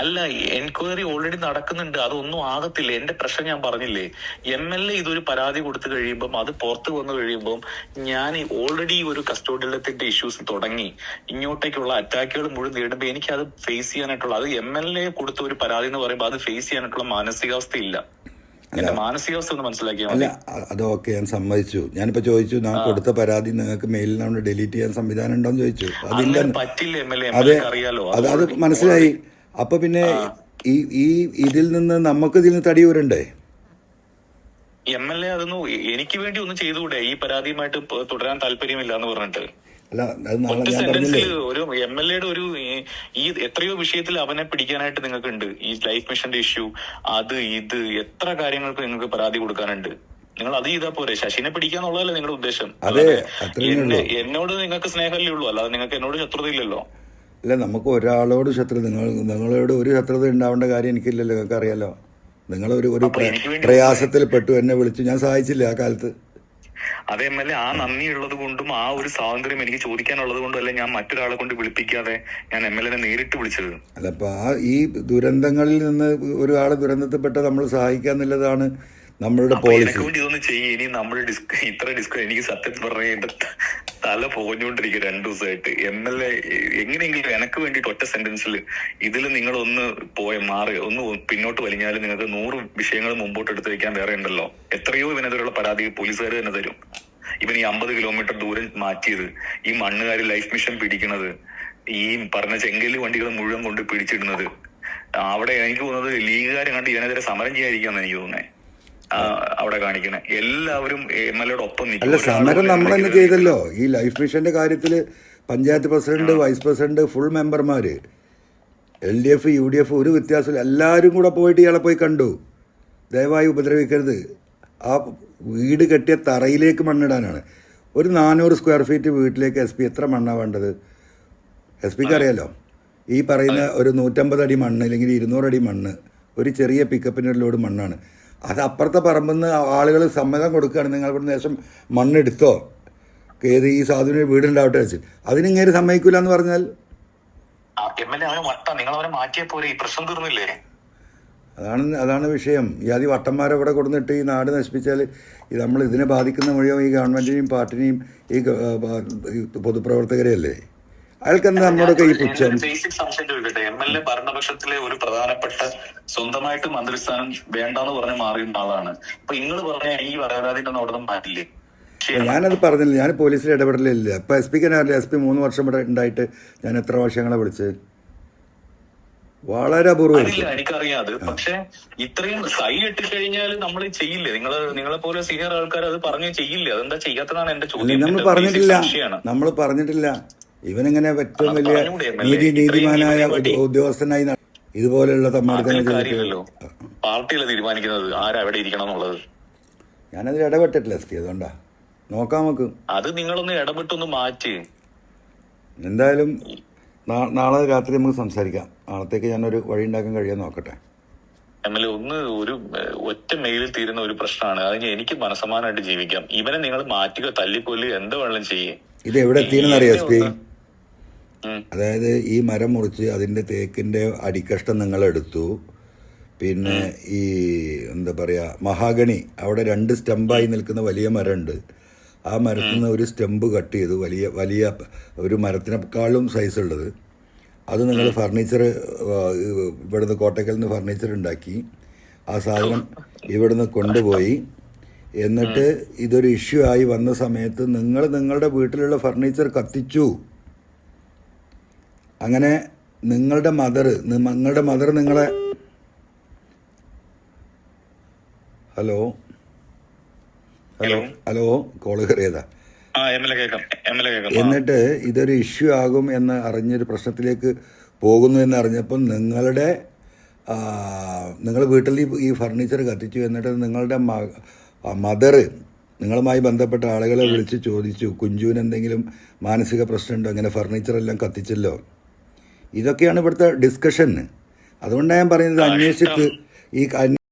അല്ല എൻക്വയറി ഓൾറെഡി നടക്കുന്നുണ്ട്. അതൊന്നും ആകത്തില്ല. എന്റെ പ്രശ്നം ഞാൻ പറഞ്ഞില്ലേ? എം എൽ എ ഇതൊരു പരാതി കൊടുത്തു കഴിയുമ്പം അത് പുറത്ത് വന്നു കഴിയുമ്പം ഞാൻ ഓൾറെഡി ഒരു കസ്റ്റോഡിയലത്തിന്റെ ഇഷ്യൂസ് തുടങ്ങി. ഇങ്ങോട്ടേക്കുള്ള അറ്റാക്കുകൾ മുഴുവൻ നേടുമ്പോൾ എനിക്ക് അത് ഫേസ് ചെയ്യാനായിട്ടുള്ള അത് എം എൽ എ കൊടുത്ത ഒരു പരാതി എന്ന് പറയുമ്പോൾ അത് ഫേസ് ചെയ്യാനായിട്ടുള്ള മാനസികാവസ്ഥ ഇല്ല എന്റെ മാനസികാവസ്ഥ ഒന്ന് മനസ്സിലാക്കിയാൽ അത് ഓക്കെ ഞാൻ സമ്മതിച്ചു. ഞാനിപ്പോ ചോദിച്ചു ഞാൻ കൊടുത്ത പരാതി നിങ്ങൾക്ക് മെയിലിൽ നമ്മൾ ഡിലീറ്റ് ചെയ്യാൻ സംവിധാനം ഉണ്ടോ എന്ന് ചോദിച്ചു? അതില്ല. പറ്റില്ല എം എൽ എ അതെ. അറിയാലോ അത് അത് മനസ്സിലായി. അപ്പൊ പിന്നെ ഈ ഈ ഇതിൽ നിന്ന് നമുക്ക് ഇതിൽ നിന്ന് തടി വരണ്ടേ എം എൽ എ അതൊന്നും എനിക്ക് വേണ്ടി ഒന്നും ചെയ്തുകൂടെ? ഈ പരാതിയുമായിട്ട് തുടരാൻ താല്പര്യമില്ല എന്ന് പറഞ്ഞിട്ട്. അല്ല അത് സെന്റൻസിൽ ഒരു എം എൽ എയുടെ ഒരു ഈ- എത്രയോ വിഷയത്തിൽ അവനെ പിടിക്കാനായിട്ട് നിങ്ങൾക്ക് ഉണ്ട് ഈ ലൈഫ് മിഷന്റെ ഇഷ്യൂ അത് ഇത് എത്ര കാര്യങ്ങൾക്ക് നിങ്ങൾക്ക് പരാതി കൊടുക്കാനുണ്ട്? നിങ്ങൾ അത് ചെയ്താൽ പോരെ. ശശിനെ പിടിക്കാന്നുള്ളതല്ലേ നിങ്ങളുടെ ഉദ്ദേശം. അതെ, എന്നോട് നിങ്ങൾക്ക് സ്നേഹമല്ലേ ഉള്ളൂ? അല്ലാതെ നിങ്ങൾക്ക് എന്നോട് ശത്രുതയില്ലല്ലോ അല്ല നമുക്ക് ഒരാളോട് ശത്രു നിങ്ങൾ നിങ്ങളോട് ഒരു ശത്രുത ഉണ്ടാവേണ്ട കാര്യം എനിക്കില്ലല്ലോ നിങ്ങൾക്ക് അറിയാലോ നിങ്ങൾ ഒരു വേണ്ടി പ്രയാസത്തിൽ പെട്ടു എന്നെ വിളിച്ചു. ഞാൻ സഹായിച്ചില്ല ആ കാലത്ത്. അത് എം എൽ എ ആ നന്ദി ഉള്ളത് കൊണ്ടും ആ ഒരു സ്വാതന്ത്ര്യം എനിക്ക് ചോദിക്കാനുള്ളത് കൊണ്ടും അല്ല ഞാൻ മറ്റൊരാളെ കൊണ്ട് വിളിപ്പിക്കാതെ ഞാൻ എം എൽ എനെ നേരിട്ട് വിളിച്ചത്. അല്ല അപ്പൊ ആ ഈ ദുരന്തങ്ങളിൽ നിന്ന് ഒരാളെ ദുരന്തത്തിൽപ്പെട്ട നമ്മൾ സഹായിക്കുക എന്നുള്ളതാണ് നമ്മളുടെ പോളിസി ഇതൊന്ന് ചെയ്യും. ഇനി നമ്മൾ ഡിസ്ക ഇത്ര ഡിസ്ക എനിക്ക് സത്യം പറഞ്ഞ എന്റെ ത- തല പോഞ്ഞുകൊണ്ടിരിക്കും രണ്ടു ദിവസമായിട്ട്. എം എൽ എ എങ്ങനെയെങ്കിലും എനക്ക് വേണ്ടിയിട്ട് ഒറ്റ സെന്റൻസിൽ ഇതിൽ നിങ്ങൾ ഒന്ന് പോയ മാറി ഒന്ന് പിന്നോട്ട് വലിഞ്ഞാലും നിങ്ങൾക്ക് നൂറ് വിഷയങ്ങൾ മുമ്പോട്ട് എടുത്തു വെക്കാൻ വേറെ ഉണ്ടല്ലോ. എത്രയോ ഇവനെതിരെയുള്ള പരാതി പോലീസുകാർ തന്നെ തരും. ഇവൻ ഈ അമ്പത് കിലോമീറ്റർ ദൂരം മാറ്റിയത് ഈ മണ്ണുകാർ ലൈഫ് മിഷൻ പിടിക്കണത് ഈ പറഞ്ഞ ചെങ്കൽ വണ്ടികൾ മുഴുവൻ കൊണ്ട് പിടിച്ചിടുന്നത്. അവിടെ എനിക്ക് തോന്നുന്നത് ലീഗുകാരെ കണ്ട് ഇവനെതിരെ സമരം ചെയ്യാതിരിക്കാന്ന് എനിക്ക് തോന്നുന്നത് അവിടെ കാണിക്കണേ. എല്ലാവരും എം എൽ എയുടെ ഒപ്പം. അല്ല സമരം നമ്മൾ തന്നെ ചെയ്തല്ലോ. ഈ ലൈഫ് മിഷന്റെ കാര്യത്തിൽ panchayat president vice president full മെമ്പർമാര്. L D F U D F ഒരു വ്യത്യാസമില്ല. എല്ലാവരും കൂടെ പോയിട്ട് ഇയാളെ പോയി കണ്ടു. ദയവായി ഉപദ്രവിക്കരുത്. ആ വീട് കെട്ടിയ തറയിലേക്ക് മണ്ണിടാനാണ്. ഒരു നാനൂറ് സ്ക്വയർ ഫീറ്റ് വീട്ടിലേക്ക് എസ് പി എത്ര മണ്ണാണ് വേണ്ടത്? എസ് പിക്ക് അറിയാലോ? ഈ പറയുന്ന ഒരു നൂറ്റമ്പത് അടി മണ്ണ് അല്ലെങ്കിൽ ഇരുന്നൂറടി അടി മണ്ണ് ഒരു ചെറിയ പിക്കപ്പിന്റെ ലോഡ് മണ്ണാണ്. അത് അപ്പുറത്തെ പറമ്പിൽ നിന്ന് ആളുകൾ സമ്മതം കൊടുക്കുകയാണ്. നിങ്ങൾ ഇവിടെ ദേശം മണ്ണെടുത്തോ? ഏത് ഈ സാധുവിന് വീടുണ്ടാവട്ടെ വെച്ച്. അതിനിങ്ങനെ സമ്മതിക്കില്ല എന്ന് പറഞ്ഞാൽ അതാണ് അതാണ് വിഷയം. ഈ ആദ്യ വട്ടന്മാരെ ഇവിടെ കൊടുത്തിട്ട് ഈ നാട് നശിപ്പിച്ചാൽ ഈ നമ്മൾ ഇതിനെ ബാധിക്കുന്ന മുഴുവൻ ഈ ഗവൺമെന്റിനെയും പാർട്ടിനെയും ഈ പൊതുപ്രവർത്തകരെയല്ലേ അയാൾക്ക് എന്താ നമ്മളൊക്കെ ഈ പുച്ഛം? ബേസിക് സംശയം ചോദിക്കട്ടെ. എം എൽ എ ഭരണപക്ഷത്തിലെ ഒരു പ്രധാനപ്പെട്ട സ്വന്തമായിട്ട് മന്ത്രിസ്ഥാനം വേണ്ടെന്ന് പറഞ്ഞ് മാറിയുന്ന ആളാണ്. അപ്പൊ നിങ്ങൾ പറഞ്ഞ ഈ വരരാതിന്റെ അവിടെ മാറ്റില്ലേ. ഞാനത് പറഞ്ഞില്ല. ഞാൻ പോലീസിൽ ഇടപെടലില്ല. അപ്പൊ എസ് പിക്ക് തന്നെ എസ് പി മൂന്ന് വർഷം ഇവിടെ ഉണ്ടായിട്ട് ഞാൻ എത്ര വർഷങ്ങളെ വിളിച്ചത് വളരെ അപൂർവമായിരിക്കും എനിക്കറിയാം അത് പക്ഷെ ഇത്രയും കൈ ഇട്ടിക്കഴിഞ്ഞാൽ നമ്മൾ ചെയ്യില്ലേ? നിങ്ങൾ നിങ്ങളെ പോലെ സീനിയർ ആൾക്കാർ അത് പറഞ്ഞു ചെയ്യില്ലേ? അതെന്താ ചെയ്യാത്തതാണ് എന്റെ ചോദ്യം? നമ്മൾ പറഞ്ഞിട്ടില്ല. നമ്മൾ പറഞ്ഞിട്ടില്ല. ഇവനിങ്ങനെ ഏറ്റവും വലിയ? നീതി നീതിമാനായ ഉദ്യോഗസ്ഥനായി ഇതുപോലെയുള്ള സമ്മർദ്ദങ്ങൾ പാർട്ടിയല്ല തീരുമാനിക്കുന്നത്? ഇരിക്കണം എന്നുള്ളത്? ഞാനതിൽ ഇടപെട്ടിട്ടില്ല എസ് പി അതുകൊണ്ടാ. നോക്കാം നമുക്ക്. അത് നിങ്ങളൊന്ന് ഇടപെട്ടൊന്ന് മാറ്റി. എന്തായാലും നാളെ രാത്രി നമുക്ക് സംസാരിക്കാം. നാളത്തേക്ക് ഞാനൊരു വഴി ഉണ്ടാക്കാൻ കഴിയാൻ നോക്കട്ടെ. എം എൽ എ ഒന്ന് ഒരു ഒറ്റ മെയിലിൽ തീരുന്ന ഒരു പ്രശ്നമാണ്. അതിന് എനിക്ക് മനസമാനമായിട്ട് ജീവിക്കാം. ഇവനെ നിങ്ങൾ മാറ്റുക തല്ലിക്കൊല്ലി എന്ത് വേണം ചെയ്യേ. ഇത് എവിടെ എത്തിയെന്നറിയാം എസ് പി? ഉം. അതായത് ഈ മരം മുറിച്ച് അതിന്റെ തേക്കിന്റെ അടിക്കഷ്ടം നിങ്ങൾ എടുത്തു. പിന്നെ ഈ എന്താ പറയാ മഹാഗണി. അവിടെ രണ്ട് സ്റ്റമ്പായി നിൽക്കുന്ന വലിയ മരമുണ്ട്. ആ മരത്തിൽ നിന്ന് ഒരു സ്റ്റെമ്പ് കട്ട് ചെയ്തു. വലിയ വലിയ ഒരു മരത്തിനേക്കാളും സൈസ് ഉള്ളത്. അത് നിങ്ങൾ ഫർണിച്ചർ ഇവിടുന്ന് കോട്ടയ്ക്കൽ നിന്ന് ഫർണിച്ചർ ഉണ്ടാക്കി. ആ സാധനം ഇവിടുന്ന് കൊണ്ടുപോയി. എന്നിട്ട് ഇതൊരു ഇഷ്യൂ ആയി വന്ന സമയത്ത് നിങ്ങൾ നിങ്ങളുടെ വീട്ടിലുള്ള ഫർണിച്ചർ കത്തിച്ചു. അങ്ങനെ നിങ്ങളുടെ മദർ നിങ്ങളുടെ മദർ നിങ്ങളെ ഹലോ ഹലോ ഹലോ കോൾ കയറിയതാ. എന്നിട്ട് ഇതൊരു ഇഷ്യൂ ആകും എന്ന് അറിഞ്ഞൊരു പ്രശ്നത്തിലേക്ക് പോകുന്നു എന്ന് അറിഞ്ഞപ്പം നിങ്ങളുടെ നിങ്ങൾ വീട്ടിൽ ഈ- ഈ ഫർണിച്ചർ കത്തിച്ചു എന്നിട്ട് നിങ്ങളുടെ മദർ നിങ്ങളുമായി ബന്ധപ്പെട്ട ആളുകളെ വിളിച്ച് ചോദിച്ചു കുഞ്ചുവിന് എന്തെങ്കിലും മാനസിക പ്രശ്നമുണ്ടോ? അങ്ങനെ ഫർണിച്ചറെല്ലാം കത്തിച്ചല്ലോ? ഇതൊക്കെയാണ് ഇവിടുത്തെ ഡിസ്കഷൻ അതുകൊണ്ടാണ് ഞാൻ പറയുന്നത് അന്വേഷിച്ച് ഈ